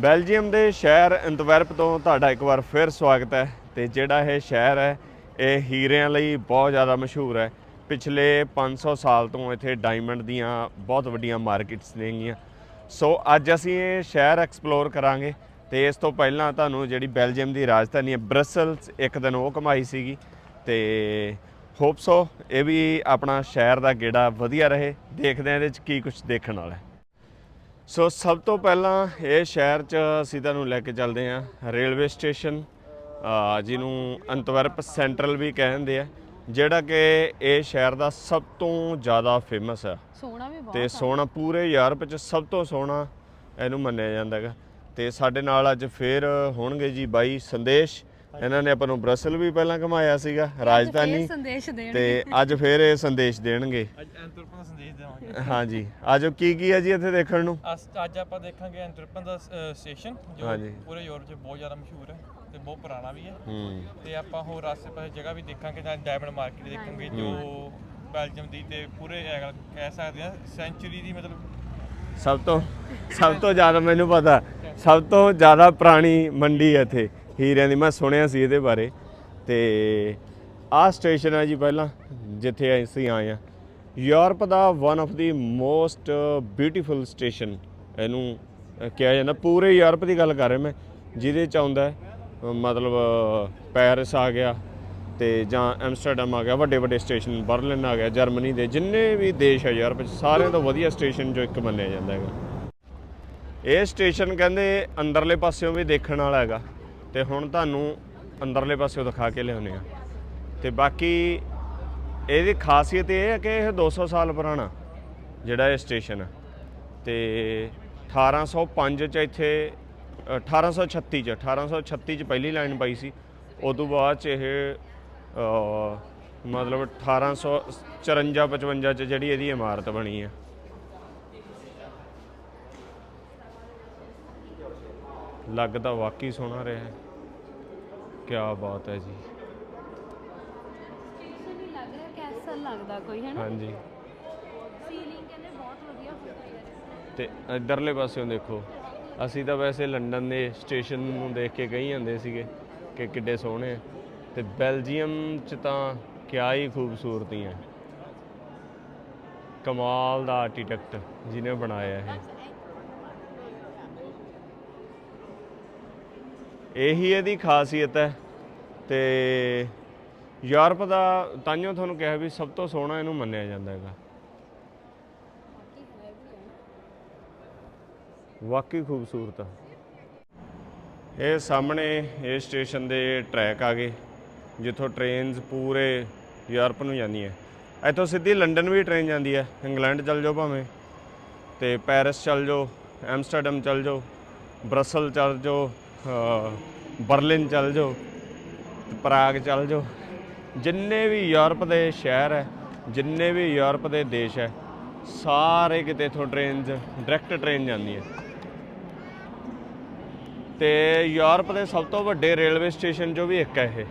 Belgium ਦੇ ਸ਼ਹਿਰ ਐਂਟਵਰਪ ਤੋਂ ਤੁਹਾਡਾ ਇੱਕ ਵਾਰ ਫਿਰ ਸਵਾਗਤ ਹੈ ਤੇ ਜਿਹੜਾ ਇਹ ਸ਼ਹਿਰ ਹੈ, ਇਹ ਹੀਰਿਆਂ ਲਈ ਬਹੁਤ ਜ਼ਿਆਦਾ ਮਸ਼ਹੂਰ ਹੈ। ਪਿਛਲੇ 500 ਸਾਲ ਤੋਂ ਇੱਥੇ ਡਾਇਮੰਡ ਦੀਆਂ ਬਹੁਤ ਵੱਡੀਆਂ ਮਾਰਕੀਟਸ ਨੇਗੀਆਂ। ਸੋ ਅੱਜ ਅਸੀਂ ਇਹ ਸ਼ਹਿਰ ਐਕਸਪਲੋਰ ਕਰਾਂਗੇ ਤੇ ਇਸ ਤੋਂ ਪਹਿਲਾਂ ਤੁਹਾਨੂੰ ਜਿਹੜੀ ਬੈਲਜੀਅਮ ਦੀ ਰਾਜਧਾਨੀ ਹੈ, ਬ੍ਰਸਲਸ ਇੱਕ ਦਿਨ ਉਹ ਕਮਾਈ ਸੀਗੀ ਤੇ ਹੋਪ ਸੋ ਇਹ ਵੀ ਆਪਣਾ ਸ਼ਹਿਰ ਦਾ ਗੇੜਾ ਵਧੀਆ ਰਹੇ। ਦੇਖਦੇ ਹਾਂ ਇਹਦੇ ਚ ਕੀ ਕੁਝ ਦੇਖਣ ਵਾਲਾ ਹੈ। ਸੋ ਸਭ ਤੋਂ ਪਹਿਲਾਂ ਇਹ ਸ਼ਹਿਰ 'ਚ ਅਸੀਂ ਤੁਹਾਨੂੰ ਲੈ ਕੇ ਚੱਲਦੇ ਹਾਂ ਰੇਲਵੇ ਸਟੇਸ਼ਨ ਜਿਹਨੂੰ ਅੰਤਵਰਪ ਸੈਂਟਰਲ ਵੀ ਕਹਿੰਦੇ ਆ ਜਿਹੜਾ ਕਿ ਇਹ ਸ਼ਹਿਰ ਦਾ ਸਭ ਤੋਂ ਜ਼ਿਆਦਾ ਫੇਮਸ ਹੈ ਸੋਹਣਾ ਵੀ ਬਹੁਤ ਤੇ ਸੋਹਣਾ ਪੂਰੇ ਯੂਰਪ 'ਚ ਸਭ ਤੋਂ ਸੋਹਣਾ ਇਹਨੂੰ ਮੰਨਿਆ ਜਾਂਦਾ ਹੈਗਾ। ਤੇ ਸਾਡੇ ਨਾਲ ਅੱਜ ਫੇਰ ਹੋਣਗੇ ਜੀ ਬਾਈ ਸੰਦੇਸ਼। ਇਹਨਾਂ ਨੇ ਆਪਾਂ ਨੂੰ ਬ੍ਰਸਲ ਵੀ ਪਹਿਲਾਂ ਘਮਾਇਆ ਸੀਗਾ ਰਾਜਧਾਨੀ। ਸੰਦੇਸ਼ ਦੇਣ ਤੇ ਅੱਜ ਫੇਰ ਇਹ ਸੰਦੇਸ਼ ਦੇਣਗੇ। ਅੱਜ ਐਂਟਰਪਨ ਦਾ ਸੰਦੇਸ਼ ਦੇਵਾਂਗੇ। ਹਾਂਜੀ। ਅੱਜ ਕੀ ਕੀ ਹੈ ਜੀ ਇੱਥੇ ਦੇਖਣ ਨੂੰ? ਅਸ- ਅੱਜ ਆਪਾਂ ਦੇਖਾਂਗੇ ਐਂਟਰਪਨ ਦਾ ਸਟੇਸ਼ਨ ਜੋ ਹਾਂਜੀ। ਪੂਰੇ ਯੂਰਪ 'ਚ ਬਹੁਤ ਜ਼ਿਆਦਾ ਮਸ਼ਹੂਰ ਹੈ ਤੇ ਬਹੁਤ ਪੁਰਾਣਾ ਵੀ ਹੈ। ਹੂੰ। ਤੇ ਆਪਾਂ ਹੋਰ ਆਸੇ-ਪਾਸੇ ਜਗ੍ਹਾ ਵੀ ਦੇਖਾਂਗੇ ਜਾਂ ਡਾਇਮੰਡ ਮਾਰਕੀਟ ਦੇਖਾਂਗੇ ਜੋ ਬੈਲਜੀਅਮ ਦੀ ਤੇ ਪੂਰੇ ਹੈਗਾ ਕਹਿ ਸਕਦੇ ਆ ਸੈਂਚੁਰੀ ਦੀ ਮਤਲਬ ਸਭ ਤੋਂ ਸਭ ਤੋਂ ਜ਼ਿਆਦਾ ਮੈਨੂੰ ਪਤਾ ਸਭ ਤੋਂ ਜ਼ਿਆਦਾ ਪੁਰਾਣੀ ਮੰਡੀ ਹੈ ਇੱਥੇ। ਹੀਰਿਆਂ ਦੀ ਮੈਂ ਸੁਣਿਆ ਸੀ ਇਹਦੇ ਬਾਰੇ। ਤੇ ਆਹ ਸਟੇਸ਼ਨ ਹੈ ਜੀ ਪਹਿਲਾਂ, ਜਿੱਥੇ ਅਸੀਂ ਆਏ ਆ Europe the one of the most beautiful station ਇਹਨੂੰ ਕਿਹਾ ਜਾਂਦਾ। ਪੂਰੇ ਯੂਰਪ ਦੀ ਗੱਲ ਕਰ ਰਿਹਾ ਮੈਂ, ਜਿਹਦੇ ਚ ਆਉਂਦਾ ਮਤਲਬ, ਪੈਰਿਸ ਆ ਗਿਆ, ਤੇ ਜਾਂ ਐਮਸਟਰਡਮ ਆ ਗਿਆ, ਵੱਡੇ ਵੱਡੇ ਸਟੇਸ਼ਨ ਬਰਲਿਨ ਆ ਗਿਆ, ਜਰਮਨੀ ਦੇ ਜਿੰਨੇ ਵੀ ਦੇਸ਼ ਆ ਯੂਰਪ 'ਚ, ਸਾਰਿਆਂ ਤੋਂ ਵਧੀਆ ਸਟੇਸ਼ਨ ਜੋ ਇੱਕ ਮੰਨਿਆ ਜਾਂਦਾ ਹੈਗਾ। ਇਹ ਸਟੇਸ਼ਨ ਕਹਿੰਦੇ ਅੰਦਰਲੇ ਪਾਸਿਓਂ ਵੀ ਦੇਖਣ ਵਾਲਾ ਹੈਗਾ। ਤੇ ਹੁਣ ਤੁਹਾਨੂੰ ਅੰਦਰਲੇ ਪਾਸਿਓ ਦਿਖਾ ਕੇ ਲਿਆਉਂਦੇ ਆ ਤੇ ਬਾਕੀ ਇਹਦੀ ਖਾਸੀਅਤ ਇਹ ਹੈ ਕਿ ਇਹ 200 ਸਾਲ ਪੁਰਾਣਾ ਜਿਹੜਾ ਇਹ ਸਟੇਸ਼ਨ ਹੈ ਤੇ 1805 ਚ ਇੱਥੇ ਅ, 1836 ਚ 1836 ਚ ਪਹਿਲੀ ਲਾਈਨ ਪਾਈ ਸੀ। ਉਦੋਂ ਬਾਅਦ ਚ ਇਹ ਅ, ਮਤਲਬ 1854 55 ਚ ਜਿਹੜੀ ਇਹਦੀ ਇਮਾਰਤ ਬਣੀ ਹੈ ਲੱਗਦਾ ਵਾਕਈ ਸੋਹਣਾ ਰਿਹਾ ਹੈ। ਕੀ ਬਾਤ ਹੈ ਜੀ। ਸਟੇਸ਼ਨ ਹੀ ਲੱਗ ਰਿਹਾ ਕੈਸਲ ਲੱਗਦਾ ਕੋਈ ਹੈ ਨਾ? ਹਾਂਜੀ। ਸੀਲਿੰਗ ਕਹਿੰਦੇ ਬਹੁਤ ਵਧੀਆ ਹੁੰਦੀ ਹੈ ਤੇ ਇਧਰਲੇ ਪਾਸਿਓਂ ਦੇਖੋ ਅਸੀਂ ਤਾਂ ਵੈਸੇ ਲੰਡਨ ਦੇ ਸਟੇਸ਼ਨ ਨੂੰ ਦੇਖ ਕੇ ਕਹੀ ਜਾਂਦੇ ਸੀਗੇ ਕਿ ਕਿੱਡੇ ਸੋਹਣੇ ਆ। ਤੇ ਬੈਲਜੀਅਮ ਚ ਤਾਂ ਕਿਆ ਹੀ ਖੂਬਸੂਰਤੀਆਂ। ਕਮਾਲ ਦਾ ਆਰਕੀਟੈਕਟ ਜਿਹਨੇ ਬਣਾਇਆ ਇਹ ਇਹੀ ਇਹਦੀ ਖਾਸੀਅਤ ਹੈ। ਤੇ ਯੂਰਪ ਦਾ ਤਾਂਿਓ ਤੁਹਾਨੂੰ ਕਿਹਾ ਵੀ ਸਭ ਤੋਂ ਸੋਹਣਾ ਇਹਨੂੰ ਮੰਨਿਆ ਜਾਂਦਾ ਹੈਗਾ। ਵਾਕਈ ਖੂਬਸੂਰਤ ਆ। ਇਹ ਸਾਹਮਣੇ ਇਹ ਸਟੇਸ਼ਨ ਦੇ ਟਰੈਕ ਆ ਗਏ, ਜਿੱਥੋਂ ਟ੍ਰੇਨਸ ਪੂਰੇ ਯੂਰਪ ਨੂੰ ਜਾਂਦੀਆਂ। ਇੱਥੋਂ ਸਿੱਧੀ ਲੰਡਨ ਵੀ ਟ੍ਰੇਨ ਜਾਂਦੀ ਹੈ। ਇੰਗਲੈਂਡ ਚੱਲ ਜਾਓ ਭਾਵੇਂ, ਤੇ ਪੈਰਿਸ ਚੱਲ ਜਾਓ, ਐਮਸਟਰਡਮ ਚੱਲ ਜਾਓ, ਬਰਸਲ ਚੱਲ ਜਾਓ ਬਰਲਿਨ ਚੱਲ ਜਾਓ, ਤੇ ਪ੍ਰਾਗ ਚੱਲ ਜਾਓ। ਜਿੰਨੇ ਵੀ ਯੂਰਪ ਦੇ ਸ਼ਹਿਰ ਹੈ, ਜਿੰਨੇ ਵੀ ਯੂਰਪ ਦੇ ਦੇਸ਼ ਹੈ, ਸਾਰੇ ਕਿਤੇ ਇੱਥੋਂ ਟ੍ਰੇਨਸ ਡਾਇਰੈਕਟ ਟ੍ਰੇਨ ਜਾਂਦੀ ਹੈ ਤੇ ਯੂਰਪ ਦੇ ਸਭ ਤੋਂ ਵੱਡੇ ਰੇਲਵੇ ਸਟੇਸ਼ਨ ਜੋ ਵੀ ਇੱਕ ਹੈ ਇਹ।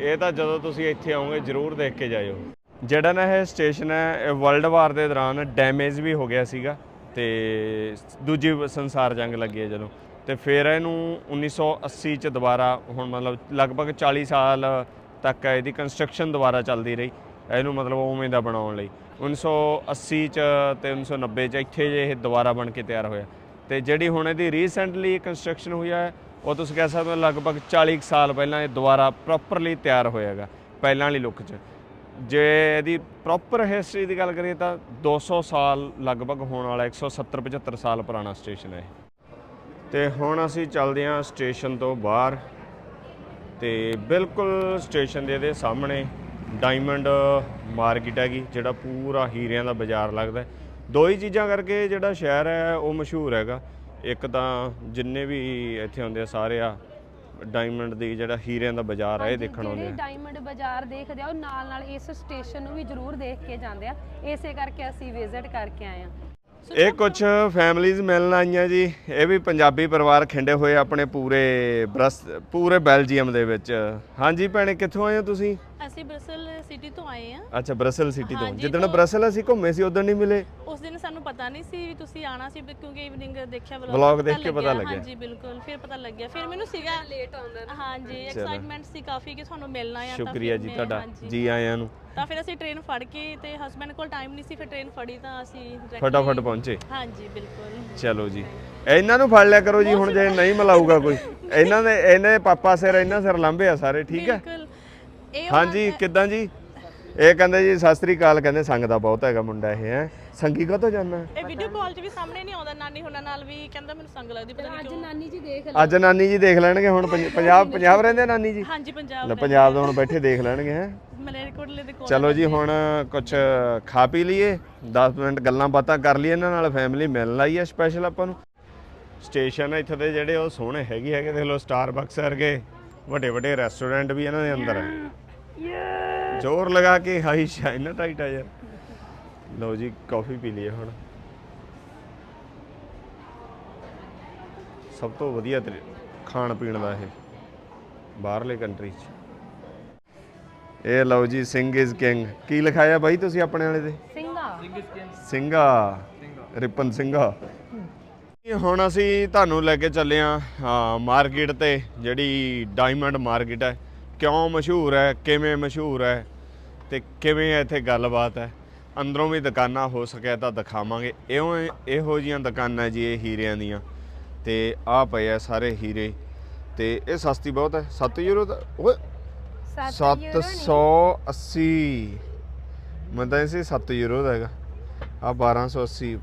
ਇਹ ਤਾਂ ਜਦੋਂ ਤੁਸੀਂ ਇੱਥੇ ਆਓਗੇ, ਜ਼ਰੂਰ ਦੇਖ ਕੇ ਜਾਇਓ। ਜਿਹੜਾ ਨਾ ਇਹ ਸਟੇਸ਼ਨ ਹੈ, ਇਹ ਵਰਲਡ ਵਾਰ ਦੇ ਦੌਰਾਨ ਡੈਮੇਜ ਵੀ ਹੋ ਗਿਆ ਸੀਗਾ। ਤੇ ਦੂਜੀ ਸੰਸਾਰ ਜੰਗ ਲੱਗੀ ਹੈ ਜਦੋਂ। ਤੇ ਫਿਰ ਇਹਨੂੰ 1980 ਚ ਦੁਬਾਰਾ ਹੁਣ ਮਤਲਬ ਲਗਭਗ 40 ਸਾਲ ਤੱਕ ਇਹਦੀ ਕੰਸਟਰਕਸ਼ਨ ਦੁਬਾਰਾ ਚੱਲਦੀ ਰਹੀ, ਇਹਨੂੰ ਮਤਲਬ ਉਵੇਂ ਦਾ ਬਣਾਉਣ ਲਈ। 1980 ਚ ਤੇ 1990 ਚ ਇੱਥੇ ਜੇ ਇਹ ਦੁਬਾਰਾ ਬਣ ਕੇ ਤਿਆਰ ਹੋਇਆ। ਤੇ ਜਿਹੜੀ ਹੁਣ ਇਹਦੀ ਰੀਸੈਂਟਲੀ ਕੰਸਟਰਕਸ਼ਨ ਹੋਈ ਹੈ, ਉਹ ਤੁਸੀਂ ਕਹਿ ਸਕਦੇ ਹੋ ਲਗਭਗ 40 ਕੁ ਸਾਲ ਪਹਿਲਾਂ ਇਹ ਦੁਬਾਰਾ ਪ੍ਰੋਪਰਲੀ ਤਿਆਰ ਹੋਇਆਗਾ ਪਹਿਲਾਂ ਵਾਲੀ ਲੁੱਕ 'ਚ। ਜੇ ਇਹਦੀ ਪ੍ਰੋਪਰ ਹਿਸਟਰੀ ਦੀ ਗੱਲ ਕਰੀਏ ਤਾਂ 200 ਸਾਲ ਲਗਭਗ ਹੋਣ ਵਾਲਾ 170 75 ਸਾਲ ਪੁਰਾਣਾ ਸਟੇਸ਼ਨ ਹੈ ਇਹ। ਤੇ ਹੁਣ ਅਸੀਂ ਚੱਲਦੇ ਹਾਂ ਸਟੇਸ਼ਨ ਤੋਂ ਬਾਹਰ ਤੇ ਬਿਲਕੁਲ ਸਟੇਸ਼ਨ ਦੇ ਇਹਦੇ ਸਾਹਮਣੇ ਡਾਇਮੰਡ ਮਾਰਕੀਟ ਹੈਗੀ, ਜਿਹੜਾ ਪੂਰਾ ਹੀਰਿਆਂ ਦਾ ਬਾਜ਼ਾਰ ਲੱਗਦਾ ਦੋ ਹੀ ਚੀਜ਼ਾਂ ਕਰਕੇ ਜਿਹੜਾ ਸ਼ਹਿਰ ਹੈ, ਉਹ ਮਸ਼ਹੂਰ ਹੈਗਾ। ਇੱਕ ਤਾਂ ਜਿੰਨੇ ਵੀ ਇੱਥੇ ਹੁੰਦੇ ਆ ਸਾਰੇ ਆ ਡਾਇਮੰਡ ਦੀ ਜਿਹੜਾ ਹੀਰਿਆਂ ਦਾ ਬਾਜ਼ਾਰ ਹੈ ਇਹ ਦੇਖਣ ਆਉਂਦੇ ਆ। ਡਾਇਮੰਡ ਬਾਜ਼ਾਰ ਦੇਖਦੇ ਆ ਉਹ ਨਾਲ ਨਾਲ ਇਸ ਸਟੇਸ਼ਨ ਨੂੰ ਵੀ ਜ਼ਰੂਰ ਦੇਖ ਕੇ ਜਾਂਦੇ ਆ। ਇਸੇ ਕਰਕੇ ਅਸੀਂ ਵਿਜ਼ਿਟ ਕਰਕੇ ਆਏ ਆ। ਇਹ ਕੁਝ ਫੈਮਲੀਆਂ ਮਿਲਣ ਆਈਆਂ ਜੀ। ਇਹ ਵੀ ਪੰਜਾਬੀ ਪਰਿਵਾਰ ਖਿੰਡੇ ਹੋਏ ਆਪਣੇ ਪੂਰੇ ਬਰਸ ਪੂਰੇ ਬੈਲਜੀਅਮ ਦੇ ਵਿੱਚ। ਹਾਂਜੀ ਭੈਣੇ ਕਿੱਥੋਂ ਆਏ ਹੋ ਤੁਸੀਂ? ਅਸੀਂ ਬਰਸਲ ਸਿਟੀ ਤੋਂ ਆਏ ਆ ਅੱਛਾ ਬ੍ਰਸਲ ਸਿਟੀ ਤੋਂ। ਹਾਂਜੀ, ਜਿੱਦਣ ਤੋਂ- ਬ੍ਰਸਲ ਅਸੀਂ ਘੁੰਮੇ ਸੀ ਉਦੋਂ ਨਹੀਂ ਮਿਲੇ। ਉਸ ਦਿਨ ਸਾਨੂੰ ਪਤਾ ਨਹੀਂ ਸੀ ਵੀ ਤੁਸੀਂ ਆਣਾ ਸੀ ਕਿਉਂਕਿ ਇਵਨਿੰਗ ਦੇਖਿਆ Vlog ਦੇਖ ਕੇ ਪਤਾ ਲੱਗਿਆ। ਹਾਂਜੀ ਬਿਲਕੁਲ ਫਿਰ ਪਤਾ ਲੱਗਿਆ। ਫਿਰ ਮੈਨੂੰ ਸੀਗਾ ਲੇਟ ਆਉਂਦਾ ਨਾ। ਹਾਂਜੀ ਐਕਸਾਈਟਮੈਂਟ ਸੀ ਕਾਫੀ ਕਿ ਤੁਹਾਨੂੰ ਮਿਲਣਾ ਆ ਤਾਂ ਸ਼ੁਕਰੀਆ ਫਿਰ ਜੀ ਮੈਂ- ਤੁਹਾਡਾ ਹਾਂਜੀ। ਜੀ ਆਇਆਂ ਨੂੰ। ਤਾਂ ਫਿਰ ਅਸੀਂ ਟ੍ਰੇਨ ਫੜ ਕੇ ਤੇ ਹਸਬੰਡ ਕੋਲ ਟਾਈਮ ਨਹੀਂ ਸੀ ਫਿਰ ਟ੍ਰੇਨ ਫੜੀ ਤਾਂ ਅਸੀਂ directly- ਫਟਾਫਟ ਪਹੁੰਚੇ। ਹਾਂਜੀ ਬਿਲਕੁਲ। ਚਲੋ ਜੀ। ਇਹਨਾਂ ਨੂੰ ਫੜ ਲਿਆ ਕਰੋ ਜੀ ਹੁਣ ਜੇ ਨਹੀਂ ਮਿਲਾਊਗਾ ਕੋਈ। ਇਹਨਾਂ ਦੇ ਇਹਨੇ ਪਾਪਾ ਸਿਰ ਇਹਨਾਂ ਸਿਰ ਲਾਂਭੇ ਆ ਸਾਰੇ ਠੀਕ ਹੈ ਬਿਲਕੁਲ। ਇਹ ਉਹ ਹਾਂਜੀ ਕਿੱਦਾਂ ਜੀ? ਇਹ ਕਹਿੰਦੇ ਜੀ ਸਤਿ ਸ੍ਰੀ ਅਕਾਲ ਕਹਿੰਦੇ ਸੰਗ ਦਾ ਬਹੁਤ ਹੈਗਾ ਮੁੰਡਾ ਇਹ ਹੈ। ਸੰਗੀ ਕਾ ਤੋਂ ਜਾਣਾ? ਇਹ ਵੀਡੀਓ ਕਾਲ 'ਚ ਵੀ ਸਾਹਮਣੇ ਨਹੀਂ ਆਉਂਦਾ ਨਾਨੀ ਹੁਣਾਂ ਨਾਲ ਵੀ ਕਹਿੰਦਾ ਮੈਨੂੰ ਸੰਗ ਲੱਗਦੀ ਪਤਾ ਨਹੀਂ ਅੱਜ ਕਿਉਂ। ਨਾਨੀ ਜੀ ਦੇਖ ਅੱਜ ਨਾਨੀ ਜੀ ਦੇਖ ਲੈਣਗੇ ਹੁਣ ਪੰਜ- ਪੰਜਾਬ ਪੰਜਾਬ ਰਹਿੰਦੇ ਆ ਨਾਨੀ ਜੀ? ਹਾਂਜੀ ਪੰਜਾਬ ਲੈ ਪੰਜਾਬ ਤੋਂ ਹੁਣ ਬੈਠੇ ਦੇਖ ਲੈਣਗੇ ਹੈ। ਮਲੇਰਕੋਟਲੇ ਦੇ ਕੋਲ ਚਲੋ ਜੀ ਹੁਣ ਕੁਝ ਖਾ ਪੀ ਲਈਏ 10 ਮਿੰਟ ਗੱਲਾਂ ਬਾਤਾਂ ਕਰ ਲਈਏ ਇਹਨਾਂ ਨਾਲ ਫੈਮਿਲੀ ਮਿਲਣ ਆਈ ਹੈ ਸਪੈਸ਼ਲ ਆਪਾਂ ਨੂੰ। ਸਟੇਸ਼ਨ ਇੱਥੇ ਦੇ ਜਿਹੜੇ ਉਹ ਸੋਹਣੇ ਹੈਗੇ ਹੈਗੇ ਦੇਖ ਲਓ ਸਟਾਰਬਕਸ ਵਰਗੇ ਵੱਡੇ ਵੱਡੇ ਰੈਸਟੋਰੈਂਟ ਵੀ ਇਹਨਾਂ ਦੇ ਅੰਦਰ ਹੈ ਜ਼ੋਰ ਲਗਾ ਕੇ ਹਾਈ ਸ਼ਾਈਨ ਟਾਈਟ ਆ ਯਾਰ। ਲਓ ਜੀ ਕਾਫੀ ਪੀ ਲਈਏ ਹੁਣ। ਸਭ ਤੋਂ ਵਧੀਆ ਤਰੀ- ਖਾਣ ਪੀਣ ਦਾ ਇਹ ਬਾਹਰਲੇ ਕੰਟਰੀ 'ਚ। ਇਹ ਲਓ ਜੀ ਸਿੰਘ ਇਜ਼ ਕਿੰਗ ਕੀ ਲਿਖਾਇਆ ਬਾਈ ਤੁਸੀਂ ਆਪਣੇ ਵਾਲੇ ਤੇ? ਸਿੰਘਾ। ਸਿੰਘਾ। ਰਿਪਨ ਸਿੰਘਾ। ਹੁਣ ਅਸੀਂ ਤੁਹਾਨੂੰ ਲੈ ਕੇ ਚੱਲੇ ਆ ਮਾਰਕੀਟ ਤੇ ਜਿਹੜੀ ਡਾਇਮੰਡ ਮਾਰਕੀਟ ਹੈ। ਕਿਉਂ ਮਸ਼ਹੂਰ ਹੈ ਕਿਵੇਂ ਮਸ਼ਹੂਰ ਹੈ ਤੇ ਕਿਵੇਂ ਇੱਥੇ ਗੱਲਬਾਤ ਹੈ? ਅੰਦਰੋਂ ਵੀ ਦੁਕਾਨਾਂ ਹੋ ਸਕਿਆ ਤਾਂ ਦਿਖਾਵਾਂਗੇ। ਇਹੋ ਇਹੋ ਜੀਆਂ ਦੁਕਾਨਾਂ ਜੀ ਇਹ ਹੀਰਿਆਂ ਦੀਆਂ। ਤੇ ਆਹ ਪਏ ਆ ਸਾਰੇ ਹੀਰੇ। ਤੇ ਇਹ ਸਸਤੀ ਬਹੁਤ ਹੈ। 7 ਯੂਰੋ ਦਾ ਓਏ! 780 ਮੈਂ ਤਾਂ ਇਸੇ 7 ਯੂਰੋ ਦਾ ਹੈਗਾ। ਆ 1280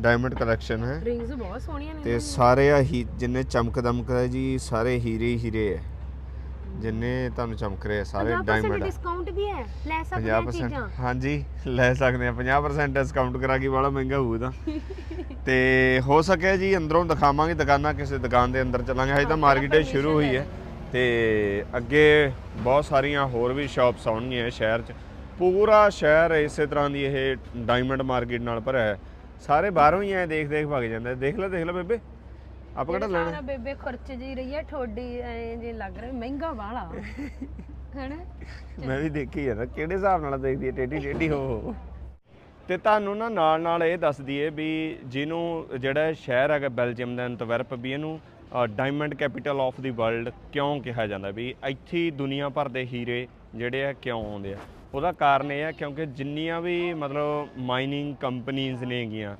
ਡਾਇਮੰਡ ਕਲੈਕਸ਼ਨ ਹੈ। ਰਿੰਗਸ ਬਹੁਤ ਸੋਹਣੀਆਂ ਨੇ ਤੇ ਸਾਰੇ ਆ ਹੀ ਜਿੰਨੇ ਚਮਕ ਦਮਕ ਹੈ ਜੀ ਸਾਰੇ ਹੀਰੇ ਹੀਰੇ ਹੈ। ਜਿੰਨੇ ਤੁਹਾਨੂੰ ਚਮਕ ਰਹੇ ਆ ਸਾਰੇ 50% ਡਾਇਮੰਡ ਡਿਸਕਾਊਂਟ ਵੀ ਹੈ। ਲੈ ਸਕਦੇ ਆ 50% ਚੀਜ਼ਾਂ। ਹਾਂਜੀ ਲੈ ਸਕਦੇ ਆ। 50% ਡਿਸਕਾਊਂਟ ਕਰਾ ਕੇ ਬੜਾ ਮਹਿੰਗਾ ਹੋਊ ਤਾਂ। ਤੇ ਹੋ ਸਕਿਆ ਜੀ ਅੰਦਰੋਂ ਦਿਖਾਵਾਂਗੇ ਦੁਕਾਨਾਂ ਕਿਸੇ ਦੁਕਾਨ ਦੇ ਅੰਦਰ ਚੱਲਾਂਗੇ। ਹਜੇ ਤਾਂ ਮਾਰਕੀਟ ਸ਼ੁਰੂ ਹੋਈ ਹੈ। ਤੇ ਅੱਗੇ ਬਹੁਤ ਸਾਰੀਆਂ ਹੋਰ ਵੀ ਸ਼ਾਪਸ ਆਉਣਗੀਆਂ ਸ਼ਹਿਰ 'ਚ। ਪੂਰਾ ਸ਼ਹਿਰ ਇਸੇ ਤਰ੍ਹਾਂ ਦੀ ਇਹ ਡਾਇਮੰਡ ਮਾਰਕੀਟ ਨਾਲ ਭਰਿਆ ਹੈ। ਸਾਰੇ ਬਾਹਰੋਂ ਹੀ ਐ ਦੇਖ ਦੇਖ ਭਗ ਜਾਂਦੇ ਦੇਖ ਲੈ ਦੇਖ ਲੈ ਬੇਬੇ। ਆਪਾਂ ਕਿਹੜਾ ਲੈਣਾ? ਸਾਰਾ ਬੇਬੇ ਖਰਚ ਜੀ ਰਹੀ ਹੈ ਠੋਡੀ ਐ ਜੇ ਲੱਗ ਰਿਹਾ ਮਹਿੰਗਾ ਵਾਲਾ। ਹੈਨਾ? ਮੈਂ ਵੀ ਦੇਖੀ ਜਾਂਦਾ ਕਿਹੜੇ ਹਿਸਾਬ ਨਾਲ ਦੇਖਦੀ ਹੈ ਟੇਢੀ ਟੇਢੀ ਹੋ ਹੋ। ਤੇ ਤੁਹਾਨੂੰ ਨਾ ਨਾਲ ਨਾਲ ਇਹ ਦੱਸ ਦਈਏ ਵੀ ਜਿਹਨੂੰ ਜਿਹੜਾ ਸ਼ਹਿਰ ਹੈਗਾ ਬੈਲਜੀਅਮ ਦਾ ਅੰਤਵਰਪ ਵੀ ਇਹਨੂੰ diamond capital of the world ਕਿਉਂ ਕਿਹਾ ਜਾਂਦਾ? ਵੀ ਇੱਥੇ ਹੀ ਦੁਨੀਆ ਭਰ ਦੇ ਹੀਰੇ ਜਿਹੜੇ ਆ ਕਿਉਂ ਆਉਂਦੇ ਆ? ਉਹਦਾ ਕਾਰਨ ਇਹ ਆ ਕਿਉਂਕਿ ਜਿੰਨੀਆਂ ਵੀ ਮਤਲਬ ਮਾਈਨਿੰਗ ਕੰਪਨੀਆਂ ਨੇਗੀਆਂ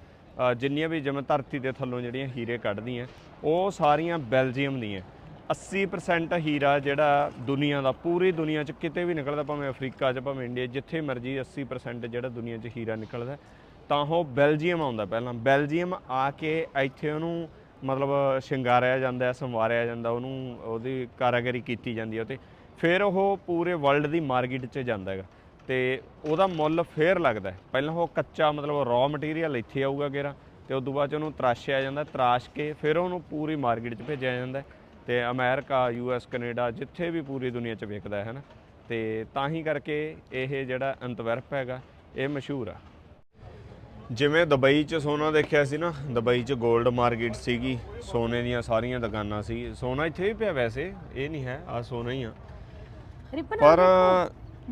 ਜਿੰਨੀਆਂ ਵੀ ਜਿਵੇਂ ਧਰਤੀ ਦੇ ਥੱਲੋਂ ਜਿਹੜੀਆਂ ਹੀਰੇ ਕੱਢਦੀਆਂ, ਉਹ ਸਾਰੀਆਂ ਬੈਲਜੀਅਮ ਦੀਆਂ। 80% ਹੀਰਾ ਜਿਹੜਾ ਦੁਨੀਆ ਦਾ, ਪੂਰੀ ਦੁਨੀਆ 'ਚ ਕਿਤੇ ਵੀ ਨਿਕਲਦਾ, ਭਾਵੇਂ ਅਫਰੀਕਾ 'ਚ, ਭਾਵੇਂ ਇੰਡੀਆ ਜਿੱਥੇ ਮਰਜ਼ੀ 80% ਜਿਹੜਾ ਦੁਨੀਆ 'ਚ ਹੀਰਾ ਨਿਕਲਦਾ, ਤਾਂ ਉਹ ਬੈਲਜੀਅਮ ਆਉਂਦਾ ਪਹਿਲਾਂ। ਬੈਲਜੀਅਮ ਆ ਕੇ ਇੱਥੇ ਉਹਨੂੰ ਮਤਲਬ ਸ਼ਿੰਗਾਰਿਆ ਜਾਂਦਾ ਸੰਵਾਰਿਆ ਜਾਂਦਾ, ਉਹਨੂੰ ਉਹਦੀ ਕਾਰਾਗਰੀ ਕੀਤੀ ਜਾਂਦੀ ਹੈ ਤੇ ਫਿਰ ਉਹ ਪੂਰੇ ਵਰਲਡ ਦੀ ਮਾਰਕੀਟ 'ਚ ਜਾਂਦਾ ਹੈਗਾ। ਤੇ ਉਹਦਾ ਮੁੱਲ ਫੇਰ ਲੱਗਦਾ। ਪਹਿਲਾਂ ਉਹ ਕੱਚਾ ਮਤਲਬ ਰॉ ਮਟੀਰੀਅਲ ਇੱਥੇ ਆਊਗਾ ਗੇਰਾ ਤੇ ਉਸ ਤੋਂ ਬਾਅਦ 'ਚ ਉਹਨੂੰ ਤਰਾਸ਼ਿਆ ਜਾਂਦਾ ਤਰਾਸ਼ ਕੇ ਫਿਰ ਉਹਨੂੰ ਪੂਰੀ ਮਾਰਕੀਟ 'ਚ ਭੇਜਿਆ ਜਾਂਦਾ ਤੇ ਅਮਰੀਕਾ ਯੂਐਸ ਕੈਨੇਡਾ ਜਿੱਥੇ ਵੀ ਪੂਰੀ ਦੁਨੀਆ 'ਚ ਵਿਕਦਾ ਹੈ ਨਾ ਤੇ ਤਾਂ ਹੀ ਕਰਕੇ ਇਹ ਜਿਹੜਾ ਅੰਤਵਰਪ ਹੈਗਾ ਇਹ ਮਸ਼ਹੂਰ ਆ। ਜਿਵੇਂ ਦੁਬਈ 'ਚ ਸੋਨਾ ਦੇਖਿਆ ਸੀ ਨਾ ਦੁਬਈ 'ਚ 골ਡ ਮਾਰਕੀਟ ਸੀਗੀ ਸੋਨੇ ਦੀਆਂ ਸਾਰੀਆਂ ਦੁਕਾਨਾਂ ਸੀ। ਸੋਨਾ ਇੱਥੇ ਵੀ ਪਿਆ ਵੈਸੇ ਇਹ ਨਹੀਂ ਹੈ ਆ ਸੋਨਾ ਹੀ ਆ। ਪਰ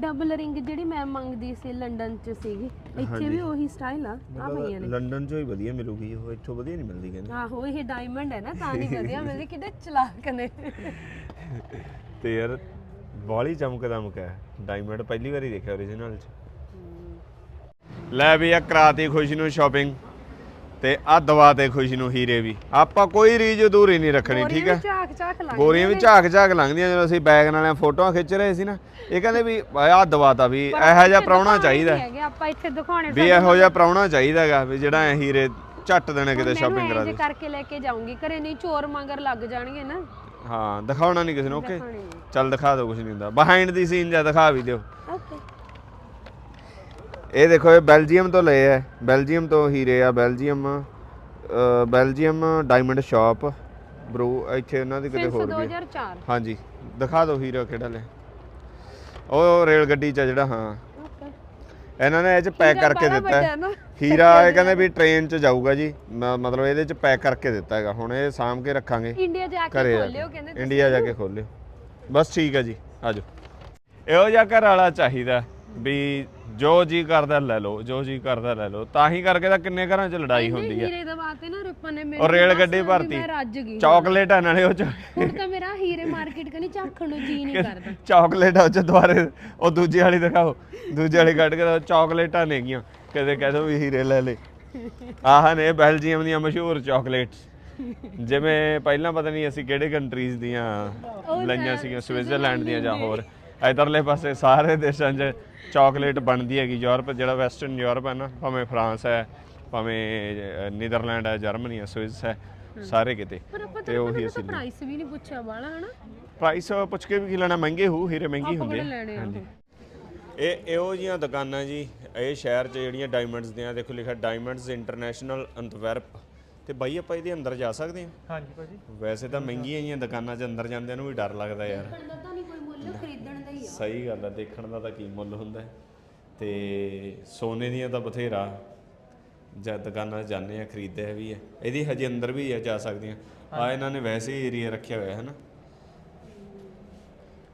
ਡਬਲ ਰਿੰਗ ਜਿਹੜੀ ਮੈਂ ਮੰਗਦੀ ਸੀ ਲੰਡਨ ਚ ਸੀਗੀ। ਇੱਥੇ ਵੀ ਉਹੀ ਸਟਾਈਲ ਆ ਆ ਪਈਆਂ ਨੇ। ਲੰਡਨ 'ਚੋਂ ਹੀ ਵਧੀਆ ਮਿਲੂਗੀ ਉਹ ਇੱਥੋਂ ਵਧੀਆ ਨਹੀਂ ਮਿਲਦੀ ਕਹਿੰਦੇ। ਆਹੋ ਇਹ ਡਾਇਮੰਡ ਹੈ ਨਾ ਤਾਂ ਨਹੀਂ ਵਧੀਆ ਮਿਲਦੀ ਕਿਤੇ ਚਲਾਕ ਨੇ। ਤੇ ਯਾਰ ਬਾਲੀ ਚਮਕ ਦਮਕ ਹੈ। ਡਾਇਮੰਡ ਪਹਿਲੀ ਵਾਰੀ ਦੇਖਿਆ origignal 'ਚ। ਲੈ ਵੀ ਆ ਕਰਾਤੀ ਖੁਸ਼ੀ ਨੂੰ ਸ਼ਾਪਿੰਗ ਤੇ ਆ ਦਵਾ ਤੇ ਖੁਸ਼ੀ ਨੂੰ ਹੀਰੇ ਵੀ। ਆਪਾਂ ਕੋਈ ਰੀਜ ਅਧੂਰੀ ਨਹੀਂ ਰੱਖਣੀ ਠੀਕ ਹੈ? ਝਾਕ ਝਾਕ ਲੱਗ ਗੋਰੀਆਂ ਵੀ ਝਾਕ ਝਾਕ ਲੰਘਦੀਆਂ ਜਦੋਂ ਅਸੀਂ ਬੈਗ ਨਾਲੇ ਫੋਟੋਆਂ ਖਿੱਚ ਰਹੇ ਸੀ ਨਾ। ਇਹ ਕਹਿੰਦੇ ਵੀ ਆਹ ਦਵਾਤਾ ਵੀ ਇਹੋ ਜਿਹਾ ਪ੍ਰਾਹੁਣਾ ਚਾਹੀਦਾ। ਆਪਾਂ ਇੱਥੇ ਦਿਖਾਉਣੇ ਵੀ ਇਹੋ ਜਿਹਾ ਪ੍ਰਾਹੁਣਾ ਚਾਹੀਦਾ ਹੈਗਾ ਵੀ ਜਿਹੜਾ ਹੀਰੇ ਝੱਟ ਦੇਣੇ ਕਿਤੇ ਸ਼ਾਪਿੰਗ ਕਰਾ ਦੇ। ਕਰਕੇ ਲੈ ਕੇ ਜਾਊਂਗੀ ਘਰੇ ਨਹੀਂ ਚੋਰ ਮੰਗਰ ਲੱਗ ਜਾਣਗੇ ਨਾ। ਹਾਂ ਦਿਖਾਉਣਾ ਨਹੀਂ ਕਿਸੇ ਨੂੰ ਓਕੇ ਚੱਲ ਦਿਖਾ ਦਿਓ ਕੁਝ ਨਹੀਂ ਹੁੰਦਾ। ਬਿਹਾਈਂਡ ਦੀ ਸੀਨ ਜਾਂ ਦਿਖਾ ਵੀ ਦਿਓ। ਓਕੇ ਇਹ ਦੇਖੋ ਇਹ ਬੈਲਜੀਅਮ ਤੋਂ ਲਏ ਆ। ਬੈਲਜੀਅਮ ਤੋਂ ਹੀਰੇ ਆ ਬੈਲਜੀਅਮ ਬੈਲਜੀਅਮ ਡਾਇਮੰਡ ਸ਼ਾਪ ਬਰੂ ਇੱਥੇ ਉਹਨਾਂ ਦੀ ਕਿਤੇ ਹੋਰ ਵੀ ਆ। 2004 ਹਾਂਜੀ ਦਿਖਾ ਦਿਓ ਹੀਰਾ ਕਿਹੜਾ ਲੈ ਉਹ ਰੇਲ ਗੱਡੀ ਚ ਜਿਹੜਾ ਹਾਂ। ਇਹਨਾਂ ਨੇ ਇਹ ਚ ਪੈਕ ਕਰਕੇ ਦਿੱਤਾ। ਹੀਰਾ ਇਹ ਕਹਿੰਦੇ ਵੀ ਟ੍ਰੇਨ ਚ ਜਾਊਗਾ ਜੀ। ਮਤਲਬ ਇਹਦੇ ਚ ਪੈਕ ਕਰਕੇ ਦਿੱਤਾ ਹੈਗਾ। ਹੁਣ ਇਹ ਸਾਂਭ ਕੇ ਰੱਖਾਂਗੇ। ਇੰਡੀਆ ਜਾ ਕੇ ਖੋਲਿਓ ਕਹਿੰਦੇ ਇੰਡੀਆ ਜਾ ਕੇ ਖੋਲਿਓ। ਬਸ ਠੀਕ ਹੈ ਜੀ। ਆਜੋ। ਇਹੋ ਜਿਹਾ ਘਰ ਵਾਲਾ ਚਾਹੀਦਾ ਵੀ ਜੋ ਜੀ ਕਰਦਾ ਲੈ ਲਓ ਜੋ ਜੀ ਕਰਦਾ ਲੈ ਲਓ। ਤਾਂ ਹੀ ਕਰਕੇ ਤਾਂ ਕਿੰਨੇ ਘਰਾਂ 'ਚ ਲੜਾਈ ਹੁੰਦੀ ਆ। ਹੀਰੇ ਦਵਾਤੇ ਨਾ ਰੁਪਨ ਨੇ ਮੇਰੇ ਔਰ ਰੇਲ ਗੱਡੀ ਭਰਤੀ। ਮੈਂ ਰੱਜ ਗਈ। ਚਾਕਲੇਟਾਂ ਨਾਲੇ ਉਹ ਚ। ਹੁਣ ਤਾਂ ਮੇਰਾ ਹੀਰੇ ਮਾਰਕੀਟ ਕਨੀ ਝਾਕਣ ਨੂੰ ਜੀ ਨਹੀਂ ਕਰਦਾ। ਚਾਕਲੇਟਾਂ ਚ ਦੁਬਾਰੇ ਉਹ ਦੂਜੀ ਵਾਲੀ ਦਿਖਾਓ। ਦੂਜੀ ਵਾਲੀ ਕੱਢ ਕੇ ਦਿਖਾਓ, ਚਾਕਲੇਟਾਂ ਨੇਗੀਆਂ ਕਦੇ ਕਹਿ ਦੋ ਵੀ ਹੀਰੇ ਲੈ ਲੈ। ਆਹ ਨੇ ਬੈਲਜੀਅਮ ਦੀਆਂ ਮਸ਼ਹੂਰ ਚਾਕਲੇਟਸ। ਜਿਵੇਂ ਪਹਿਲਾਂ ਪਤਾ ਨਹੀਂ ਅਸੀਂ ਕਿਹੜੇ ਕੰਟਰੀਜ਼ ਦੀਆਂ ਲਈਆਂ ਸੀਗੀਆਂ ਸਵਿਟਜ਼ਰਲੈਂਡ ਦੀਆਂ ਜਾਂ ਹੋਰ। ਇਧਰਲੇ ਪਾਸੇ ਸਾਰੇ ਦੇਸ਼ਾਂ 'ਚ ਚਾਕਲੇਟ ਬਣਦੀ ਹੈਗੀ ਯੂਰਪ ਜਿਹੜਾ ਵੈਸਟਰਨ ਯੂਰਪ ਹੈ ਨਾ ਭਾਵੇਂ ਫਰਾਂਸ ਹੈ ਭਾਵੇਂ ਨੀਦਰਲੈਂਡ ਹੈ ਜਰਮਨੀ ਹੈ ਸਵਿਸ ਹੈ ਸਾਰੇ ਕਿਤੇ। ਤੇ ਉਹੀ ਅਸੀਂ ਪ੍ਰਾਈਸ ਵੀ ਨਹੀਂ ਪੁੱਛਿਆ ਵਾਲਾ ਹਨਾ? ਪ੍ਰਾਈਸ ਪੁੱਛ ਕੇ ਵੀ ਕੀ ਲੈਣਾ ਮਹਿੰਗੇ ਹੋ ਹੀਰੇ ਮਹਿੰਗੇ ਹੁੰਦੇ ਹਾਂਜੀ। ਇਹ ਇਹੋ ਜੀਆਂ ਦੁਕਾਨਾਂ ਜੀ ਇਹ ਸ਼ਹਿਰ 'ਚ ਜਿਹੜੀਆਂ ਡਾਇਮੰਡਸ ਦੀਆਂ ਦੇਖੋ ਲਿਖਿਆ ਡਾਇਮੰਡਸ ਇੰਟਰਨੈਸ਼ਨਲ ਅੰਤਵਰਪ ਤੇ ਬਾਈ ਆਪਾਂ ਇਹਦੇ ਅੰਦਰ ਜਾ ਸਕਦੇ ਹਾਂ? ਹਾਂਜੀ ਭਾਜੀ। ਵੈਸੇ ਤਾਂ ਮਹਿੰਗੀਆਂ ਜੀਆਂ ਦੁਕਾਨਾਂ 'ਚ ਅੰਦਰ ਜਾਂਦਿਆਂ ਨੂੰ ਵੀ ਡਰ ਲੱਗਦਾ ਯਾਰ। ਮੁੱਲ ਖਰੀਦਣ ਦਾ ਹੀ ਆ। ਸਹੀ ਗੱਲ ਹੈ ਦੇਖਣ ਦਾ ਤਾਂ ਕੀ ਮੁੱਲ ਹੁੰਦਾ ਹੈ। ਤੇ ਸੋਨੇ ਦੀਆਂ ਤਾਂ ਬਥੇਰਾ ਜਦ ਦੁਕਾਨਾਂ 'ਚ ਜਾਂਦੇ ਆ ਖਰੀਦਦੇ ਵੀ ਹੈ ਇਹਦੀ ਹਜੇ ਅੰਦਰ ਵੀ ਆ ਜਾ ਸਕਦੀਆਂ। ਆ ਇਹਨਾਂ ਨੇ ਵੈਸੇ ਹੀ ਏਰੀਆ ਰੱਖਿਆ ਹੋਇਆ ਹੈ ਨਾ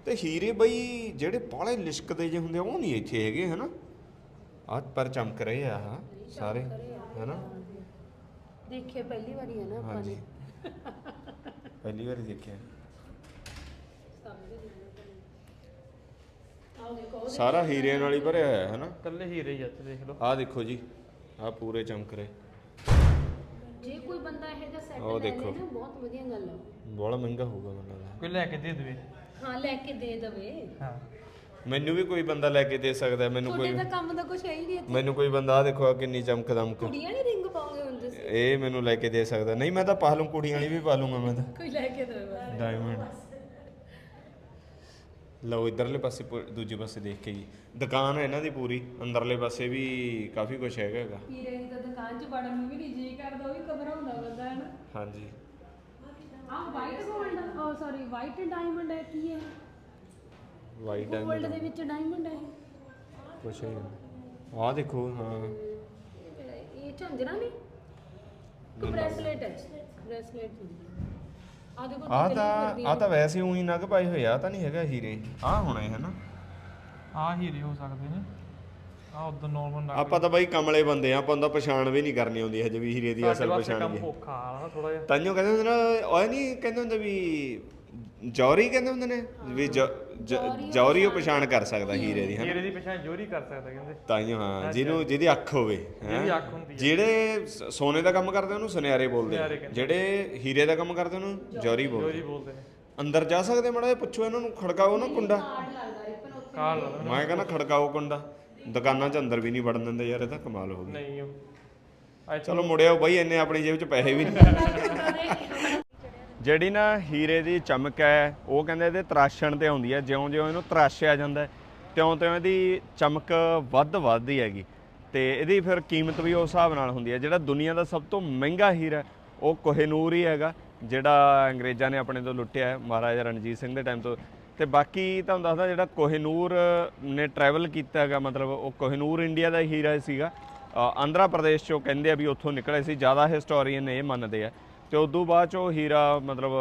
ਤੇ ਹੀਰੇ ਬਈ ਜਿਹੜੇ ਬਾਲੇ ਲਿਸ਼ਕਦੇ ਜੇ ਹੁੰਦੇ ਆ, ਉਹ ਨਹੀਂ ਇੱਥੇ ਹੈਗੇ ਹਨਾ। ਆਹ ਪਰ ਚਮਕ ਰਹੇ ਆ ਆਹ ਸਾਰੇ ਹਨਾ। ਦੇਖੇ ਪਹਿਲੀ ਵਾਰੀ ਹੈ ਨਾ ਆਪਾਂ ਹਾਂਜੀ। ਨੇ। ਪਹਿਲੀ ਵਾਰੀ ਦੇਖਿਆ। ਸਾਰਾ ਹੀਰਿਆਂ ਨਾਲ ਹੀ ਭਰਿਆ ਹੋਇਆ ਹੈ ਹਨਾ? ਕੱਲੇ ਹੀਰੇ ਹੀ ਆ ਇੱਥੇ ਦੇਖ ਲਓ। ਆਹ ਦੇਖੋ ਜੀ ਆਹ ਪੂਰੇ ਚਮਕ ਰਹੇ ਜੇ ਕੋਈ ਬੰਦਾ ਇਹ ਜਿਹਾ ਸੈੱਟ ਉਹ ਲੈ ਲੇ ਦੇਖੋ। ਨਾ ਬਹੁਤ ਵਧੀਆ ਗੱਲ ਆ। ਬੜਾ ਮਹਿੰਗਾ ਹੋਊਗਾ ਮੈਨੂੰ ਲੱਗਦਾ ਕੋਈ ਲੈ ਕੇ ਦੇ ਦੇਵੇ। ਹਾਂ ਲੈ ਕੇ ਦੇ ਦਵੇ। ਹਾਂ। ਮੈਨੂੰ ਵੀ ਕੋਈ ਬੰਦਾ ਲੈ ਕੇ ਦੇ ਸਕਦਾ ਹੈ, ਮੈਨੂੰ ਤੁਹਾਡੇ ਕੋਈ ਤਾਂ ਕੰਮ ਦਾ ਕੁਝ ਹੈ ਹੀ ਨਹੀਂ ਇੱਥੇ। ਮੈਨੂੰ ਕੋਈ ਬੰਦਾ ਆ ਦੇਖੋ ਆਹ ਕਿੰਨੀ ਚਮਕ ਦਮਕ ਕੁੜੀਆਂ ਨਹੀਂ ਰਿੰਗ ਪਾਉਂਗੇ ਹੁੰਦੇ ਸੀ ਇਹ ਮੈਨੂੰ ਲੈ ਕੇ ਦੇ ਸਕਦਾ। ਨਹੀਂ ਮੈਂ ਤਾਂ ਪਾ ਲੂੰ ਕੁੜੀਆਂ ਵਾਲੀ ਵੀ ਪਾ ਲੂੰਗਾ ਮੈਂ ਤਾਂ। ਕੋਈ ਲੈ ਕੇ ਦੇਵੇ। ਡਾਇਮੰਡ ਲਓ ਇਧਰਲੇ ਪਾਸੇ ਪੂ- ਦੂਜੇ ਪਾਸੇ ਦੇਖ ਕੇ ਜੀ। ਦੁਕਾਨ ਹੈ ਇਹਨਾਂ ਦੀ ਪੂਰੀ ਅੰਦਰਲੇ ਪਾਸੇ ਵੀ ਕਾਫੀ ਕੁਝ ਹੈਗਾ ਹੈਗਾ। ਹੀਰੇ ਦੀ ਤਾਂ ਦੁਕਾਨ 'ਚ ਵੜਨ ਨੂੰ ਵੀ ਨਹੀਂ ਜੀ ਕਰਦਾ ਉਹ ਵੀ ਘਬਰਾਉਂਦਾ ਬੰਦਾ ਹੈ ਨਾ ਹਾਂਜੀ। ਆਹ ਵਾਈਟ ਗੋਲਡ ਉਹ ਸੌਰੀ ਵਾਈਟ ਡਾਇਮੰਡ ਹੈ ਕੀ ਹੈ? ਵਾਈਟ ਗੋਲਡ ਦੇ ਵਿੱਚ ਡਾਇਮੰਡ ਹੈ ਕੁਛ ਹੈ ਆਹ ਦੇਖੋ ਹਾਂ। ਇਹ ਇਹ ਝਾਂਜਰਾ ਨਹੀਂ ਕਿ ਬ੍ਰੈਸਲੇਟ ਹੈ। ਬ੍ਰੈਸਲੇਟ ਆ ਦੇਖੋ ਤਾਂ ਆਹ ਤਾਂ ਵੈਸੇ ਉਹੀ ਨਗ ਪਾਏ ਹੋਏ ਆ ਆਹ ਤਾਂ ਨਹੀਂ ਹੈਗਾ ਹੀਰੇ। ਆਹ ਹੋਣਾ ਹੈ ਹਨਾ ਆ ਹੀਰੇ ਹੋ ਸਕਦੇ ਨੇ। ਆ ਉਦੋਂ ਨਾਰਮਲ ਨਾ ਆਪਾਂ ਤਾਂ ਬਾਈ ਕਮਲੇ ਬੰਦੇ ਆ ਆਪਾਂ ਨੂੰ ਤਾਂ ਪਛਾਣ ਵੀ ਨਹੀਂ ਕਰਨੀ ਆਉਂਦੀ ਹਜੇ ਵੀ ਹੀਰੇ ਦੀ ਅਸਲ ਪਛਾਣ ਕੰਮ ਔਖਾ ਆ ਨਾ ਥੋੜਾ ਜਿਹਾ। ਤਾਂਿਓ ਕਹਿੰਦੇ ਹੁੰਦੇ ਨਾ ਉਹ ਨਹੀਂ ਕਹਿੰਦੇ ਹੁੰਦੇ ਵੀ ਜੌਰੀ ਕਹਿੰਦੇ ਹੁੰਦੇ ਨੇ ਵੀ ਜੌ- ਜ- ਜੌਰੀ ਉਹ ਪਛਾਣ ਕਰ ਸਕਦਾ ਹੀਰੇ ਦੀ ਹਨਾ ਹੀਰੇ ਦੀ ਪਛਾਣ ਜੋਰੀ ਕਰ ਸਕਦਾ ਕਹਿੰਦੇ। ਤਾਂਿਓ ਹਾਂ ਜਿਹਨੂੰ ਜਿਹਦੀ ਅੱਖ ਹੋਵੇ ਹੈਂ। ਜਿਹਦੀ ਅੱਖ ਹੁੰਦੀ ਹੈ। ਜਿਹੜੇ ਸ- ਸੋਨੇ ਦਾ ਕੰਮ ਕਰਦੇ ਉਹਨੂੰ ਸੁਨਿਆਰੇ ਬੋਲਦੇ ਸੁਨਿਆਰੇ ਆ। ਕਹਿੰਦੇ। ਜਿਹੜੇ ਹੀਰੇ ਦਾ ਕੰਮ ਕਰਦੇ ਉਹਨੂੰ ਜੌਰੀ ਬੋਲਦੇ ਜੋਰੀ ਬੋਲਦੇ ਨੇ। ਅੰਦਰ ਜਾ ਸਕਦੇ ਮੜਾ ਪੁੱਛੋ ਇਹਨਾਂ ਨੂੰ ਖੜਕਾਓ ਨਾ ਕੁੰਡਾ। ਕਾਲ ਲਾ ਲਓ ਮੈਂ ਕਹਿੰਦਾ ਖੜਕਾਓ ਕੁੰਡਾ। ਦੁਕਾਨਾਂ 'ਚ ਅੰਦਰ ਵੀ ਨਹੀਂ ਵੜਨ ਦਿੰਦੇ ਯਾਰ ਇਹ ਤਾਂ ਕਮਾਲ ਹੋ ਗਈ। ਨਹੀਂ ਉਹ ਚਲੋ ਮੁੜਿਓ ਬਾਈ ਇੰਨੇ ਆਪਣੀ ਜੇਬ 'ਚ ਪੈਸੇ ਵੀ ਨਹੀਂ। ਜਿਹੜੀ ਨਾ ਹੀਰੇ ਦੀ ਚਮਕ ਹੈ, ਉਹ ਕਹਿੰਦੇ ਇਹਦੇ ਤਰਾਸ਼ਣ ਤੇ ਆਉਂਦੀ ਹੈ, ਜਿਉਂ-ਜਿਉਂ ਇਹਨੂੰ ਤਰਾਸ਼ਿਆ ਜਾਂਦਾ ਤਿਉਂ-ਤਿਉਂ ਇਹਦੀ ਚਮਕ ਵੱਧ ਵੱਧਦੀ ਹੈਗੀ। ਤੇ ਇਹਦੀ ਫਿਰ ਕੀਮਤ ਵੀ ਉਸ ਹਿਸਾਬ ਨਾਲ ਹੁੰਦੀ ਹੈ। ਜਿਹੜਾ ਦੁਨੀਆ ਦਾ ਸਭ ਤੋਂ ਮਹਿੰਗਾ ਹੀਰਾ ਉਹ ਕੋਹਿਨੂਰ ਹੀ ਹੈਗਾ, ਜਿਹੜਾ ਅੰਗਰੇਜ਼ਾਂ ਨੇ ਆਪਣੇ ਤੋਂ ਲੁੱਟਿਆ ਮਹਾਰਾਜਾ ਰਣਜੀਤ ਸਿੰਘ ਦੇ ਟਾਈਮ ਤੋਂ। ਤੇ ਬਾਕੀ ਤੁਹਾਨੂੰ ਦੱਸਦਾ ਜਿਹੜਾ ਕੋਹਿਨੂਰ ਨੇ ਟਰੈਵਲ ਕੀਤਾ ਹੈਗਾ, ਮਤਲਬ ਉਹ ਕੋਹਿਨੂਰ ਇੰਡੀਆ ਦਾ ਹੀਰਾ ਸੀਗਾ। ਆਂਧਰਾ ਪ੍ਰਦੇਸ਼ ਚੋਂ ਕਹਿੰਦੇ ਆ ਵੀ ਉੱਥੋਂ ਨਿਕਲੇ ਸੀ, ਜ਼ਿਆਦਾ ਹਿਸਟੋਰੀਅਨ ਇਹ ਮੰਨਦੇ ਆ। ਤੇ ਉਦੋਂ ਬਾਅਦ ਚੋਂ ਹੀਰਾ ਮਤਲਬ,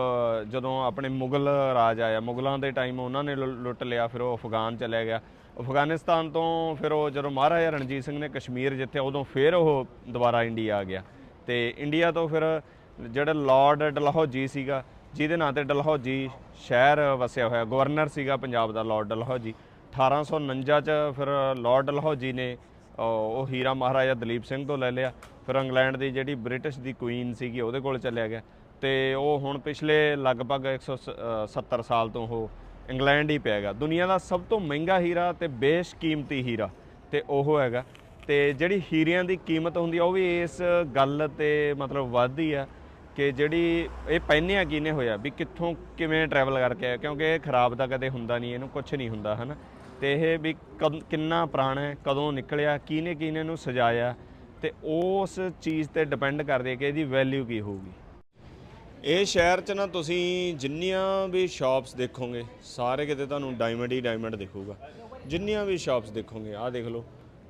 ਜਦੋਂ ਆਪਣੇ ਮੁਗਲ ਰਾਜ ਆਇਆ, ਮੁਗਲਾਂ ਦੇ ਟਾਈਮ ਉਹਨਾਂ ਨੇ ਲੁ- ਲੁੱਟ ਲਿਆ, ਫਿਰ ਉਹ ਅਫਗਾਨ ਚਲੇ ਗਿਆ। ਅਫਗਾਨਿਸਤਾਨ ਤੋਂ ਫਿਰ ਉਹ ਜਦੋਂ ਮਹਾਰਾਜਾ ਰਣਜੀਤ ਸਿੰਘ ਨੇ ਕਸ਼ਮੀਰ ਜਿੱਥੇ, ਉਦੋਂ ਫਿਰ ਉਹ ਦੁਬਾਰਾ ਇੰਡੀਆ ਆ ਗਿਆ। ਤੇ ਇੰਡੀਆ ਤੋਂ ਫਿਰ ਜਿਹੜਾ ਲਾਰਡ ਡਲਹੌਜੀ ਸੀਗਾ, ਜਿਹਦੇ ਨਾਂ ਤੇ ਡਲਹੌਜੀ ਸ਼ਹਿਰ ਵਸਿਆ ਹੋਇਆ, ਗਵਰਨਰ ਸੀਗਾ ਪੰਜਾਬ ਦਾ ਲਾਰਡ ਡਲਹੌਜੀ 1849 ਚ ਫਿਰ ਲਾਰਡ ਡਲਹੌਜੀ ਨੇ ਉਹ ਹੀਰਾ ਮਹਾਰਾਜਾ ਦਲੀਪ ਸਿੰਘ ਤੋਂ ਲੈ ਲਿਆ। ਫਿਰ ਇੰਗਲੈਂਡ ਦੀ ਜਿਹੜੀ ਬ੍ਰਿਟਿਸ਼ ਦੀ ਕੁਈਨ ਸੀਗੀ ਉਹਦੇ ਕੋਲ ਚੱਲਿਆ ਗਿਆ ਤੇ ਉਹ ਹੁਣ ਪਿਛਲੇ ਲਗਭਗ 170 ਸਾਲ ਤੋਂ ਉਹ ਇੰਗਲੈਂਡ ਹੀ ਪਿਆਗਾ ਦੁਨੀਆ ਦਾ ਸਭ ਤੋਂ ਮਹਿੰਗਾ ਹੀਰਾ ਤੇ ਬੇਸ਼ਕੀਮਤੀ ਹੀਰਾ ਤੇ ਉਹ ਹੈਗਾ। ਤੇ ਜਿਹੜੀ ਹੀਰਿਆਂ ਦੀ ਕੀਮਤ ਹੁੰਦੀ ਆ, ਉਹ ਵੀ ਇਸ ਗੱਲ ਤੇ ਮਤਲਬ ਵੱਧਦੀ ਆ ਕਿ ਜਿਹੜੀ ਇਹ ਪਹਿਨਿਆ ਕਿਨੇ ਹੋਇਆ ਵੀ ਕਿੱਥੋਂ ਕਿਵੇਂ ਟਰੈਵਲ ਕਰਕੇ ਆਇਆ, ਕਿਉਂਕਿ ਇਹ ਖਰਾਬ ਤਾਂ ਕਦੇ ਹੁੰਦਾ ਨਹੀਂ, ਇਹਨੂੰ ਕੁਝ ਨਹੀਂ ਹੁੰਦਾ, ਹਨਾ? ਤੇ ਇਹ ਵੀ ਕਦ- ਕਿੰਨਾ ਪੁਰਾਣਾ ਹੈ, ਕਦੋਂ ਨਿਕਲਿਆ ਕਿਹਨੇ ਕਿਹਨੇ ਨੂੰ ਸਜਾਇਆ ਤੇ ਉਸ ਚੀਜ਼ ਤੇ ਡਿਪੈਂਡ ਕਰਦੇ ਕਿ ਇਹਦੀ ਵੈਲਿਊ ਕੀ ਹੋਊਗੀ। ਇਹ ਸ਼ਹਿਰ 'ਚ ਨਾ ਤੁਸੀਂ ਜਿੰਨੀਆਂ ਵੀ ਸ਼ਾਪਸ ਦੇਖੋਗੇ, ਸਾਰੇ ਕਿਤੇ ਤੁਹਾਨੂੰ ਡਾਇਮੰਡ ਹੀ ਡਾਇਮੰਡ ਦਿਖੂਗਾ। ਜਿੰਨੀਆਂ ਵੀ ਸ਼ਾਪਸ ਦੇਖੋਗੇ, ਆਹ ਦੇਖ ਲਓ